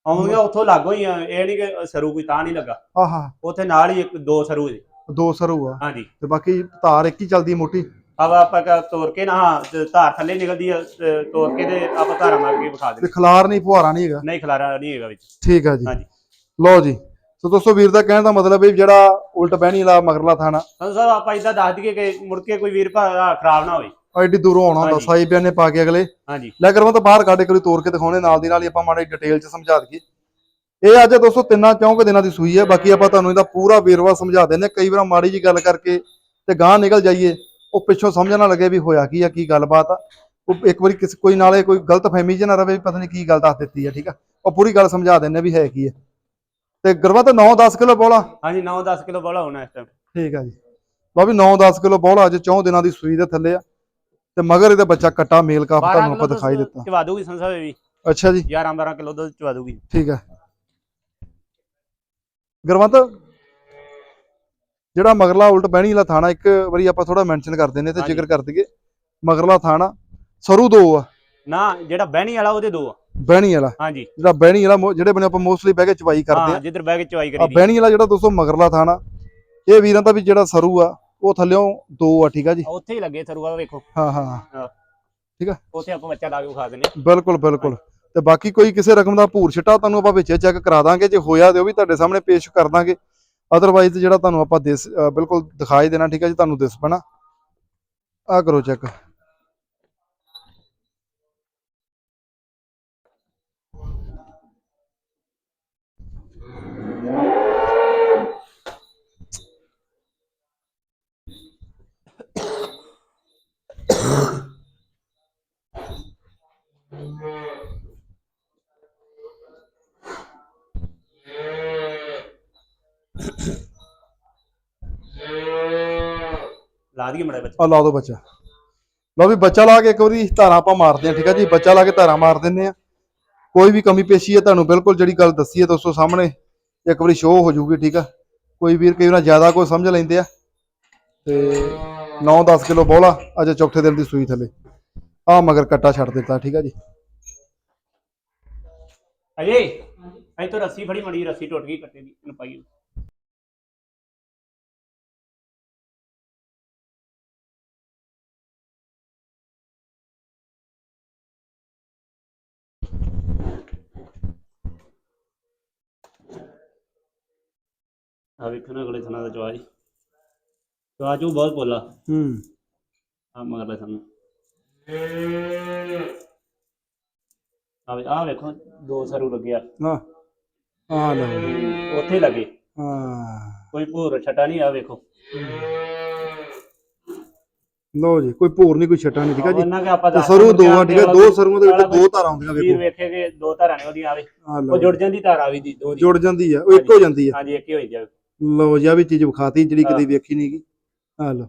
ਆਉਂਦੀਆਂ ਉੱਥੋਂ ਲੱਗੋ ਹੀ ਆ। ਇਹ ਨਹੀਂ ਕਿ ਸਰੂ ਕੋਈ ਤਾਂ ਨਹੀਂ ਲੱਗਾ। ਆਹਾ। ਉੱਥੇ ਨਾਲ ਹੀ ਇੱਕ ਦੋ ਸਰੂ ਜੀ। ਦੋ ਸਰੂ ਆ। ਹਾਂਜੀ। ਤੇ ਬਾਕੀ ਧਾਰ ਇੱਕ ਹੀ ਚੱਲਦੀ ਮੋਟੀ? ਆਵਾ ਆਪਾਂ ਕਾ ਤੋੜ ਕੇ ਨਾ ਧਾਰ ਥੱਲੇ ਨਿਕਲਦੀ ਆ ਤੇ ਤੋੜ ਕੇ ਤੇ ਆਪਾਂ ਧਾਰਾਂ ਮਾਰ ਕੇ ਵਿਖਾ ਤੇ ਦਿੰਦੇ। ਖਲਾਰ ਨਹੀਂ ਫੁਹਾਰਾ ਨਹੀਂ ਹੈਗਾ? ਨਹੀਂ ਖਲਾਰਾ ਨਹੀਂ ਹੈਗਾ ਵਿੱਚ। ਠੀਕ ਆ ਜੀ। ਹਾਂਜੀ। ਲਓ ਜੀ। ਸੋ ਦੋਸਤੋ ਵੀਰ ਦਾ ਕਹਿਣ ਦਾ ਮਤਲਬ ਹੈ ਵੀ ਜਿਹੜਾ ਉਲਟ ਬਹਿਣੀ ਵਾਲਾ ਮਗਰਲਾ ਥਾਣਾ। ਸਾਨੂੰ ਸਾਹਿਬ ਆਪਾਂ ਇਦਾਂ ਦੱਸ ਦਈਏ ਕਿ ਮੁੜ ਕੇ ਕੋਈ ਵੀਰ ਭਾ ਖਰਾਬ ਨਾ ਹੋਵੇ। ਐਡੀ ਦੂਰੋਂ ਆਉਣਾ ਹੁੰਦਾ। ਸਾਈ ਬਿਆਨੇ ਪਾ ਕੇ ਅਗਲੇ। ਹਾਂਜੀ। ਲੈ ਕਰਵਾ ਤਾਂ ਬਾਹਰ ਕੱਢ ਕੇ ਤੋੜ ਕੇ ਦਿਖਾਉਣੇ ਨਾਲ ਦੀ ਨਾਲ ਹੀ ਆਪਾਂ ਮਾੜੀ ਡਿਟੇਲ ਚ ਸਮਝਾ ਦਈਏ। ਇਹ ਅੱਜ ਦੋਸਤੋ ਤਿੰਨਾਂ ਚੌਂਕ ਦਿਨਾਂ ਦੀ ਸੂਈ ਹੈ। ਬਾਕੀ ਆਪਾਂ ਤੁਹਾਨੂੰ ਇਹਦਾ ਪੂਰਾ ਵੇਰਵਾ ਸਮਝਾ ਦਿੰਦੇ। ਕਈ ਵਾਰ ਮਾੜੀ ਜੀ ਗੱਲ ਕਰਕੇ ਤੇ ਗਾਂ ਨਿਕਲ ਜਾਈਏ ਉਹ ਪਿੱਛੋਂ ਸਮਝ ਨਾ ਲੱਗੇ ਵੀ ਹੋਇਆ ਕੀ ਆ ਕੀ ਗੱਲਬਾਤ ਆ। ਉਹ ਇੱਕ ਵਾਰੀ ਕਿਸੇ ਕੋਈ ਨਾਲੇ ਕੋਈ ਗਲਤ ਫਹਿਮੀ ਚ ਨਾ ਰਵੇ ਪਤਾ ਨਹੀਂ ਕੀ ਗੱਲ ਦੱਸ ਦਿੱਤੀ ਆ ਠੀਕ ਆ? ਉਹ ਪੂਰੀ ਗੱਲ ਸਮਝਾ ਦਿੰਦੇ ਵੀ ਹੈ ਕੀ ਹੈ ਤੇ ਗਰਵਾ ਤਾਂ 9-10 ਕਿਲੋ ਬੋਲਾ। ਹਾਂਜੀ 9-10 ਕਿਲੋ ਬੋਲਾ ਹੋਣਾ ਇਸ ਟਾਈਮ ਠੀਕ ਆ ਜੀ। ਲਓ ਵੀ 9-10 ਕਿਲੋ ਬੋਲਾ ਅੱਜ ਚੌਂ ਦਿਨਾਂ ਦੀ ਸੂਈ ਦੇ ਥੱਲੇ ਆ। ਤੇ ਮਗਰ ਇਹਦਾ ਬੱਚਾ ਕੱਟਾ ਮੇਲ 12 ਤੁਹਾਨੂੰ ਆਪਾਂ ਦਿਖਾਈ ਦਿੱਤਾ। ਚਵਾ ਦੂਗੀ ਸੰਸਾਰ ਵੀ ਅੱਛਾ ਜੀ। 11-12 ਕਿਲੋ ਦੁੱਧ ਚਵਾ ਦੂਗੀ ਠੀਕ ਹੈ ਗੁਰਵੰਤ ਜਿਹੜਾ ਮਗਰਲਾ ਉਲਟ ਬਹਿਣੀ ਵਾਲਾ ਥਾਣਾ ਇੱਕ ਵਾਰੀ ਆਪਾਂ ਥੋੜਾ ਮੈਂਸ਼ਨ ਕਰ ਦਿੰਦੇ ਤੇ। ਜ਼ਿਕਰ ਕਰ ਦਈਏ। ਮਗਰਲਾ ਥਾਣਾ ਸਰੂ ਦੋ ਆ। ਨਾ ਜਿਹੜਾ ਬਹਿਣੀ ਵਾਲਾ ਉਹਦੇ ਦੋ ਆ। ਬਹਿਣੀ ਵਾਲਾ। ਹਾਂਜੀ। ਜਿਹੜਾ ਬਹਿਣੀ ਵਾਲਾ ਮੋ- ਜਿਹੜੇ ਬਣੇ ਆਪਾਂ ਮੋਸਟਲੀ ਬਹਿ ਕੇ ਚਵਾਈ ਕਰਦੇ ਹਾਂ ਜਿੱਧਰ ਬਹਿ ਕੇ ਚਵਾਈ ਆ ਆ ਕਰੀ ਦੀ ਬਹਿਣੀ ਵਾਲਾ ਜਿਹੜਾ ਦੋਸਤੋ ਮਗਰਲਾ ਥਾਣਾ ਇਹ ਵੀਰਾਂ ਦਾ ਵੀ ਜਿਹੜਾ ਸਰੂ ਆ ਉਹ ਥੱਲਿਓਂ ਦੋ ਆ ਠੀਕ ਆ ਜੀ? ਉੱਥੇ ਹੀ ਲੱਗੇ ਸਰੂਆ ਵੇਖੋ। ਹਾਂ ਹਾਂ ਹਾਂ। ਉੱਥੇ ਆਪਾਂ ਬੱਚਾ ਲਾ ਕੇ ਦਿੰਦੇ ਹਾਂ। ਬਿਲਕੁਲ ਬਿਲਕੁਲ। ਤੇ ਬਾਕੀ ਕੋਈ ਕਿਸੇ ਰਕਮ ਦਾ ਭੂਰ ਛਿੱਟਾ ਤੁਹਾਨੂੰ ਆਪਾਂ ਵਿੱਚ ਚੈੱਕ ਕਰਾ ਦਾਂਗੇ ਜੇ ਹੋਇਆ ਤੇ ਉਹ ਵੀ ਤੁਹਾਡੇ ਸਾਹਮਣੇ ਪੇਸ਼ ਕਰ ਦਾਂਗੇ। ਅਦਰਵਾਈਜ਼ ਜਿਹੜਾ ਤੁਹਾਨੂੰ ਆਪਾਂ ਦਿਸ ਅ, ਬਿਲਕੁਲ ਦਿਖਾਈ ਦੇਣਾ ਠੀਕ ਹੈ ਜੀ ਤੁਹਾਨੂੰ ਦਿਸ ਪੈਣਾ। ਆ ਕਰੋ ਚੈੱਕ ਲਾ ਦਈਏ ਮੜਾ ਬੱਚਾ। ਆ ਲਾ ਦਿਓ ਬੱਚਾ। ਲਓ ਵੀ ਬੱਚਾ ਲਾ ਕੇ ਇੱਕ ਵਾਰੀ ਧਾਰਾਂ ਆਪਾਂ ਮਾਰਦੇ ਆ ਠੀਕ ਹੈ ਜੀ? ਬੱਚਾ ਲਾ ਕੇ ਧਾਰਾਂ ਮਾਰ ਦਿੰਨੇ ਆ ਕੋਈ ਵੀ ਕਮੀ ਪੇਸ਼ੀ ਹੈ, ਤੁਹਾਨੂੰ ਬਿਲਕੁਲ ਜਿਹੜੀ ਗੱਲ ਦੱਸੀ ਹੈ ਦੋਸਤੋ ਸਾਹਮਣੇ, ਇੱਕ ਵਾਰੀ ਸ਼ੋਅ ਹੋ ਜਾਊਗੀ, ਠੀਕ ਆ? ਕੋਈ ਵੀਰ ਕਈ ਵਾਰ ਜ਼ਿਆਦਾ ਕੋਈ ਸਮਝ ਲੈਂਦੇ ਆ। ਤੇ 9-10 ਕਿਲੋ ਬੋਲਾ ਅੱਜ ਚੌਥੇ ਦਿਨ ਦੀ ਸੂਈ ਥੱਲੇ। ਆ ਮਗਰ ਕੱਟਾ ਛੱਡ ਦਿੱਤਾ, ਠੀਕ ਆ ਜੀ? ਅਜੇ? ਅਜੇ ਤੋਂ ਰੱਸੀ ਫੜੀ ਮੜੀ ਰੱਸੀ ਟੁੱਟ ਗਈ ਕੱਟੇ ਦੀ ਇਹਨੂੰ ਪਾਈਏ ਆ ਵੇਖੋ ਨਾ ਅਗਲੇ ਥਣਾ ਦਾ ਜਵਾਜ। ਜਵਾਜ ਉਹ ਬਹੁਤ ਬੋਲਾ। ਹੂੰ। ਆ ਮਗਰਲੇ ਸਾਨੂੰ। ਆ ਵੇ ਆ ਵੇਖੋ ਦੋ ਸਰੂ ਲੱਗਿਆ ਨਾ ਆ ਲਓ ਉੱਥੇ ਲੱਗੇ। ਹਾਂ। ਕੋਈ ਭੂਰ ਛਟਾ ਨਹੀਂ ਆ ਵੇਖੋ। ਲਓ ਜੀ ਕੋਈ ਭੂਰ ਨਹੀਂ ਕੋਈ ਛਟਾ ਨਹੀਂ ਠੀਕ ਆ ਜੀ? ਉਹਨਾਂ ਕੇ ਆਪਾਂ ਤੇ ਸਰੂ ਦੋ ਆ ਠੀਕ ਆ? ਹਾਂ ਦੋ ਸਰੂਆਂ ਦੇ ਵਿੱਚ ਦੋ ਧਾਰਾਂ ਹੁੰਦੀਆਂ ਵੇਖੋ ਵੇਖੇ ਕਿ ਦੋ ਧਾਰਾਂ ਨੇ ਉਹਦੀਆਂ ਆਵੇ। ਉਹ ਜੁੜ ਜਾਂਦੀ ਧਾਰ ਆਵੀ ਦੀ ਦੋ ਦੀ ਜੁੜ ਜਾਂਦੀ ਆ ਉਹ ਇੱਕ ਹੋ ਜਾਂਦੀ ਆ। ਹਾਂਜੀ ਇੱਕ ਹੀ ਹੋਈ ਜਾਵੇ ਲਓ ਜੀ ਆ ਵੀ ਚੀਜ਼ ਵਿਖਾਤੀ ਜਿਹੜੀ ਹਾਂ। ਕਦੀ ਵੇਖੀ ਨਹੀਂਗੀ ਆ ਲਓ।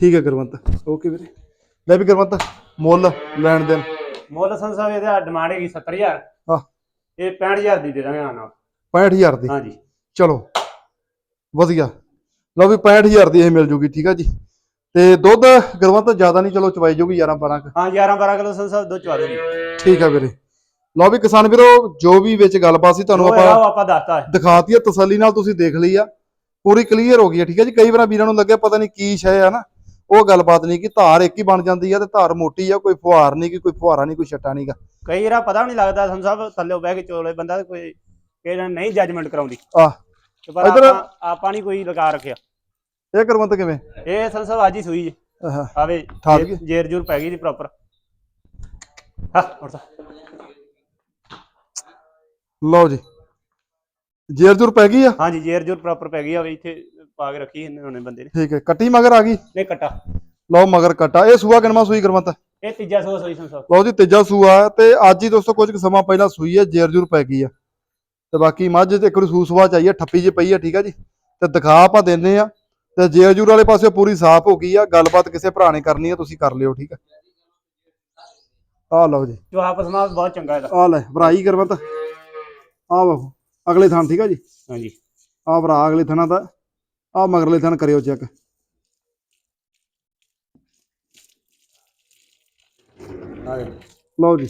ਠੀਕ ਹੈ ਗੁਰਵੰਤ। ਓਕੇ ਵੀਰੇ। ਲੈ ਵੀ ਗੁਰਵੰਤ ਮੁੱਲ ਲੈਣ ਦੇਣ। ਮੁੱਲ ਸੰਸਾਵੇ ਇਹਦਾ ਡਿਮਾਂਡ ਹੈਗੀ 70000 ਹਾਂ ਇਹ 65000 ਦੀ ਦੇ ਦਾਂਗੇ ਆ ਨਾਲ। 65000 ਦੀ। ਹਾਂਜੀ। ਚਲੋ ਵਧੀਆ। ਲਓ ਵੀ 65000 ਦੀ ਇਹ ਮਿਲ ਜੂਗੀ ਠੀਕ ਆ ਜੀ। ਤੇ ਦੁੱਧ ਗੁਰਵੰਤ ਜ਼ਿਆਦਾ ਨਹੀਂ ਚਲੋ ਚਵਾਈ ਜੂਗੀ 11 12 ਹਾਂ 11 12 ਕਿਲੋ ਸੰਸਾਵ ਦੋ ਚਵਾ ਦੂਗੀ ਠੀਕ ਆ ਵੀਰੇ। ਲਓ ਵੀ ਕਿਸਾਨ ਵੀਰੋ ਜੋ ਵੀ ਵਿੱਚ ਗੱਲਬਾਤ ਸੀ ਤੁਹਾਨੂੰ ਆਪਾਂ ਆਪਾਂ ਦੱਸਤਾ। ਹੈ। ਦਿਖਾਤੀ ਆ ਤਸੱਲੀ ਨਾਲ ਤੁਸੀਂ ਦੇਖ ਲਈ ਆ। ਪੂਰੀ ਕਲੀਅਰ ਹੋ ਗਈ ਆ ਠੀਕ ਹੈ ਜੀ। ਕਈ ਵਾਰ ਵੀਰਾਂ ਨੂੰ ਲੱਗਿਆ ਪਤਾ ਨਹੀਂ ਕੀ ਸ਼ੈ ਆ ਨਾ। ਉਹ ਗੱਲਬਾਤ ਨਹੀਂ ਕਿ ਧਾਰ ਇੱਕ ਹੀ ਬਣ ਜਾਂਦੀ ਆ ਤੇ ਧਾਰ ਮੋਟੀ ਆ ਕੋਈ ਫੁਹਾਰ ਨਹੀਂ ਕਿ ਕੋਈ ਫੁਹਾਰਾ ਨਹੀਂ ਕੋਈ ਛੱਟਾ ਨਹੀਂਗਾ ਕਈ ਵਾਰ ਪਤਾ ਵੀ ਨਹੀਂ ਲੱਗਦਾ ਸੰਸਾਵ ਥੱਲੇ ਬਹਿ ਕੇ ਚੋਲੇ ਬੰਦਾ ਕੋਈ ਕਿਹੜਾ ਨਹੀਂ ਜੱਜਮੈਂਟ ਕਰਾਉਂਦੀ। ਆਹ ਤੇ ਪਰ ਇੱਧਰ- ਆਪਾਂ ਆਪਾਂ ਨਹੀਂ ਕੋਈ ਲਗਾ ਰੱਖਿਆ। ਇਹ ਕਰਵੰਤ ਕਿਵੇਂ? ਇਹ ਸੰਸਾਵ ਅੱਜ ਹੀ ਸੂਈ ਜੀ। ਆਹਾ ਆਵੇ ਜੇਰ- ਜੇਰ ਜੂਰ ਪੈ ਗਈ ਦੀ ਪ੍ਰੋਪਰ ਹਾਂ ਜਾ। ਲਓ ਜੀ। ਜੇਰ ਜੁਰ ਪੈ ਗਈ ਆ? ਹਾਂਜੀ ਜੇਰ ਜੁਰ ਪ੍ਰੋਪਰ ਪੈ ਗਈ ਆ ਵੀ ਇੱਥੇ ਪਾ ਕੇ ਰੱਖੀ ਇਹਨੇ ਹੁਣੇ ਬੰਦੇ ਨੇ। ਠੀਕ ਹੈ। ਕੱਟੀ ਮਗਰ ਆ ਗਈ? ਨਹੀਂ ਕਟਾ। ਲਓ ਮਗਰ ਕੱਟਾ। ਇਹ ਸੂਆ ਕਿਨਮਾ ਸੂਈ ਕਰਮਤ ਇਹ ਤੀਜਾ ਸੋ ਸੋਈ ਸੰਸਾ। ਲਓ ਜੀ ਤੀਜਾ ਸੂਆ। ਹੈ ਤੇ ਅੱਜ ਹੀ ਦੋਸਤੋ ਕੁਝ ਸਮਾਂ ਪਹਿਲਾਂ ਸੂਈ ਹੈ ਜੇਰ ਜੁਰ ਪੈ ਗਈ ਆ। ਤੇ ਬਾਕੀ ਮੱਝ ਤੇ ਇੱਕ ਸੂ ਸਵਾ ਚਾਹੀਏ ਠੱਪੀ ਜੀ ਪਈ ਆ ਠੀਕ ਆ ਜੀ। ਤੇ ਦਿਖਾ ਆਪਾਂ ਦਿੰਦੇ ਆ। ਤੇ ਜੇਰ ਜੁਰ ਵਾਲੇ ਪਾਸੇ ਪੂਰੀ ਸਾਫ਼ ਹੋ ਗਈ ਆ। ਗੱਲਬਾਤ ਕਿਸੇ ਭਰਾ ਨੇ ਕਰਨੀ ਆ ਤੁਸੀਂ ਕਰ ਲਿਓ ਠੀਕ ਆ। ਆ ਲਓ ਜੀ। ਜੋ ਆਪਸ ਨਾਲ ਬਹੁਤ ਚੰਗਾ ਇਹਦਾ। ਆ ਲੈ ਭਰਾਈ ਕਰਮਤ ਆ ਵਾ ਅਗਲੇ ਥਾਂ ਠੀਕ ਆ ਜੀ? ਹਾਂਜੀ। ਆ ਭਰਾ ਅਗਲੇ ਥਾਂ ਦਾ ਆ ਮਗਰਲੇ ਥਾਂ ਕਰਿਓ ਚੈੱਕ। ਲਓ ਜੀ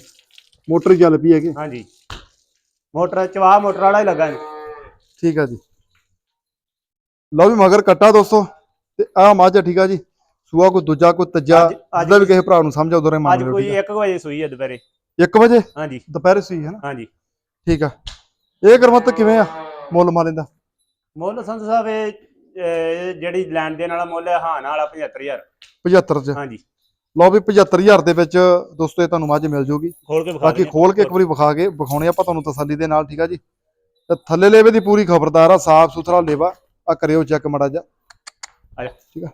ਮੋਟਰ ਚੱਲ ਪਈ ਹੈਗੀ। ਹਾਂਜੀ। ਮੋਟਰ ਚਵਾ ਮੋਟਰ ਵਾਲਾ ਹੀ ਲੱਗਾ ਇਹਨੂੰ। ਠੀਕ ਆ ਜੀ। ਲਓ ਵੀ ਮਗਰ ਕੱਟਾ ਦੋਸਤੋ ਤੇ ਆ ਮੱਝ ਆ ਠੀਕ ਆ ਜੀ। ਸੂਆ ਕੋਈ ਦੂਜਾ ਕੋਈ ਤੀਜਾ ਅੱਜ- ਅੱਜ ਜਿਹਦਾ ਵੀ ਕਿਸੇ ਭਰਾ ਨੂੰ ਸਮਝ ਆਉਦੋਂ ਰੇ ਮੰਨ ਅੱਜ ਲਿਓ ਕੋਈ ਠੀਕ 1 ਵਜੇ ਸੂਈ ਹੈ ਦੁਪਹਿਰੇ। ਆ 1 ਵਜੇ? ਹਾਂਜੀ। ਦੁਪਹਿਰੇ ਸੂਈ ਹੈ ਨਾ? ਹਾਂਜੀ। ਠੀਕ ਆ। ਇਹ ਕਰਮਤ ਕਿਵੇਂ ਆ? ਮੁੱਲ ਮਾਲੇ ਦਾ। ਮੁੱਲ ਸੰਤ ਸਾਹਿਬ ਇਹ ਜਿਹੜੀ ਲੈਣ ਦੇਣ ਵਾਲਾ ਮੁੱਲ ਹੈ ਹਾਂ ਵਾਲਾ 75000 75 ਚ। ਹਾਂਜੀ। ਲਓ ਵੀ 75000 ਦੇ ਵਿੱਚ ਦੋਸਤੋ ਇਹ ਤੁਹਾਨੂੰ ਮੱਝ ਮਿਲ ਜੂਗੀ। ਖੋਲ ਕੇ ਵਿਖਾ ਬਾਕੀ ਦਿੰਦੇ ਖੋਲ ਕੇ ਇੱਕ ਵਾਰੀ ਵਿਖਾ ਕੇ ਵਿਖਾਉਣੇ ਆਪਾਂ ਤੁਹਾਨੂੰ ਤਸੱਲੀ ਦੇ ਨਾਲ ਠੀਕ ਆ ਜੀ? ਤੇ ਥੱਲੇ ਲੇਵੇ ਦੀ ਪੂਰੀ ਖਬਰਦਾਰ ਆ ਸਾਫ਼ ਸੁਥਰਾ ਲੇਵਾ। ਆ ਕਰਿਓ ਚੈੱਕ ਮੜਾ ਜਾ ਆ ਜਾ। ਠੀਕ ਆ?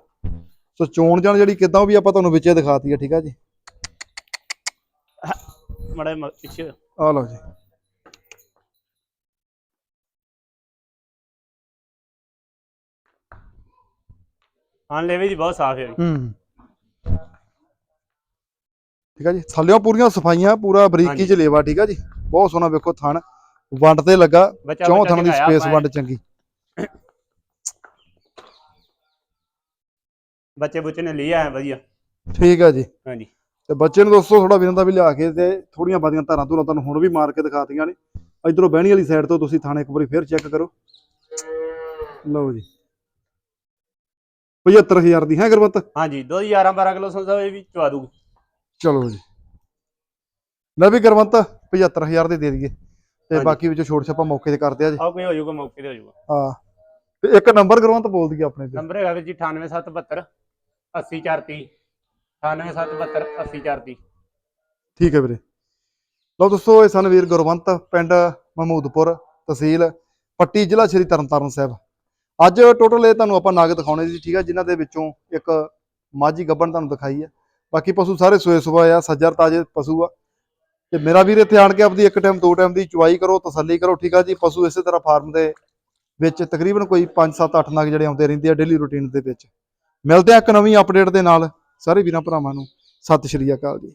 ਸੋ ਚੋਣ ਜਾਣ ਜਿਹੜੀ ਕਿਦਾਂ ਵੀ ਆਪਾਂ ਤੁਹਾਨੂੰ ਵਿੱਚੇ ਦਿਖਾਤੀ ਆ ਠੀਕ ਆ ਜੀ? ਮੜਾ ਪਿੱਛੇ। ਆ ਲਓ ਜੀ। ਹਾਂ ਲੈਵੇ ਦੀ ਬਹੁਤ ਸਾਫ਼ ਹੈ ਹੂੰ। ਠੀਕ ਆ ਜੀ ਥੱਲਿਓਂ ਪੂਰੀਆਂ ਸਫਾਈਆਂ ਪੂਰਾ ਬਰੀਕੀ। ਚ ਲੇਵਾ ਠੀਕ ਆ ਜੀ। ਬਹੁਤ ਸੋਹਣਾ ਵੇਖੋ ਥਣ ਵੰਡ ਤੇ ਲੱਗਾ ਚੌਂ ਥਣਾਂ ਦੀ ਸਪੇਸ ਵੰਡ ਚੰਗੀ। ਬੱਚੇ ਬੁੱਚੇ ਨੇ ਲਿਆ ਹੈ ਵਧੀਆ। ਠੀਕ ਆ ਜੀ। ਹਾਂਜੀ। ਤੇ ਬੱਚੇ ਨੂੰ ਦੋਸਤੋ ਥੋੜਾ ਵਿਨਾਂ ਦਾ ਵੀ ਲਿਆ ਕੇ ਤੇ ਥੋੜੀਆਂ ਬਾਦੀਆਂ ਧਾਰਾਂ ਧੁਰਾਂ ਤੁਹਾਨੂੰ ਹੁਣ ਵੀ ਮਾਰ ਕੇ ਦਿਖਾਤੀਆਂ ਨੇ। ਇਧਰੋਂ ਬਹਿਣੀ ਵਾਲੀ ਸਾਈਡ ਤੋਂ ਤੁਸੀਂ ਥਾਣੇ ਇੱਕ ਵਾਰੀ ਫੇਰ ਚੈੱਕ ਕਰੋ। ਲਓ ਜੀ। 75000 ਦੀ ਹੈ ਗੁਰਮਤ ਹਾਂਜੀ 2011 12 ਕਿਲੋ ਸਾਹਿਬ ਇਹ ਵੀ ਚਵਾ ਦੂਗੀ। ਚਲੋ ਜੀ। ਲੈ ਵੀ ਗੁਰਮਤ 75000 ਦੇ ਦੇ ਦਈਏ। ਤੇ ਹਾਂਜੀ। ਬਾਕੀ ਵਿੱਚੋਂ ਛੋਟ ਛਾਪਾ ਮੌਕੇ ਤੇ ਕਰਦੇ ਆ ਜੀ। ਆਹ ਕੋਈ ਹੋ ਜਾਊਗਾ ਮੌਕੇ ਤੇ ਹੋ ਜਾਊਗਾ। ਹਾਂ। ਤੇ ਇੱਕ ਨੰਬਰ ਗੁਰਮਤ ਬੋਲ ਦਈਏ ਆਪਣੇ ਤੇ। ਨੰਬਰ ਹੈਗਾ ਵੀਰ ਜੀ 98772 80430 98772 80430 ਠੀਕ ਹੈ ਵੀਰੇ। ਲਓ ਦੋਸਤੋ ਇਹ ਸਨ ਵੀਰ ਗੁਰਵੰਤ ਪਿੰਡ ਮਹਮੂਦਪੁਰ ਤਹਿਸੀਲ ਪੱਟੀ ਜ਼ਿਲ੍ਹਾ ਸ਼੍ਰੀ ਤਰਨਤਾਰਨ ਸਾਹਿਬ। ਅੱਜ ਟੋਟਲ ਇਹ ਤੁਹਾਨੂੰ ਆਪਾਂ ਨਾਗ ਦਿਖਾਉਣੇ ਸੀ ਠੀਕ ਆ, ਜਿਨ੍ਹਾਂ ਦੇ ਵਿੱਚੋਂ ਇੱਕ ਮਾਝੀ ਗੱਬਣ ਤੁਹਾਨੂੰ ਦਿਖਾਈ ਹੈ ਬਾਕੀ ਪਸ਼ੂ ਸਾਰੇ ਸੋਏ ਸੁਬਾ ਆ, ਸੱਜਰ ਤਾਜੇ ਪਸ਼ੂ ਆ। ਤੇ ਮੇਰਾ ਵੀਰ ਇੱਥੇ ਆਣ ਕੇ ਆਪਦੀ ਇੱਕ ਟਾਈਮ ਦੋ ਟਾਈਮ ਦੀ ਚੁਆਈ ਕਰੋ, ਤਸੱਲੀ ਕਰੋ, ਠੀਕ ਆ ਜੀ। ਪਸ਼ੂ ਇਸੇ ਤਰ੍ਹਾਂ ਫਾਰਮ ਦੇ ਵਿੱਚ ਤਕਰੀਬਨ ਕੋਈ 5 7 8 ਨਗ ਜਿਹੜੇ ਆਉਂਦੇ ਰਹਿੰਦੇ ਆ ਡੇਲੀ ਰੂਟੀਨ ਦੇ ਵਿੱਚ। ਮਿਲਦੇ ਆ ਇੱਕ ਨਵੀਂ ਅਪਡੇਟ ਦੇ ਨਾਲ। ਸਾਰੇ ਵੀਰਾਂ ਭਰਾਵਾਂ ਨੂੰ ਸਤਿ ਸ਼੍ਰੀ ਅਕਾਲ ਜੀ।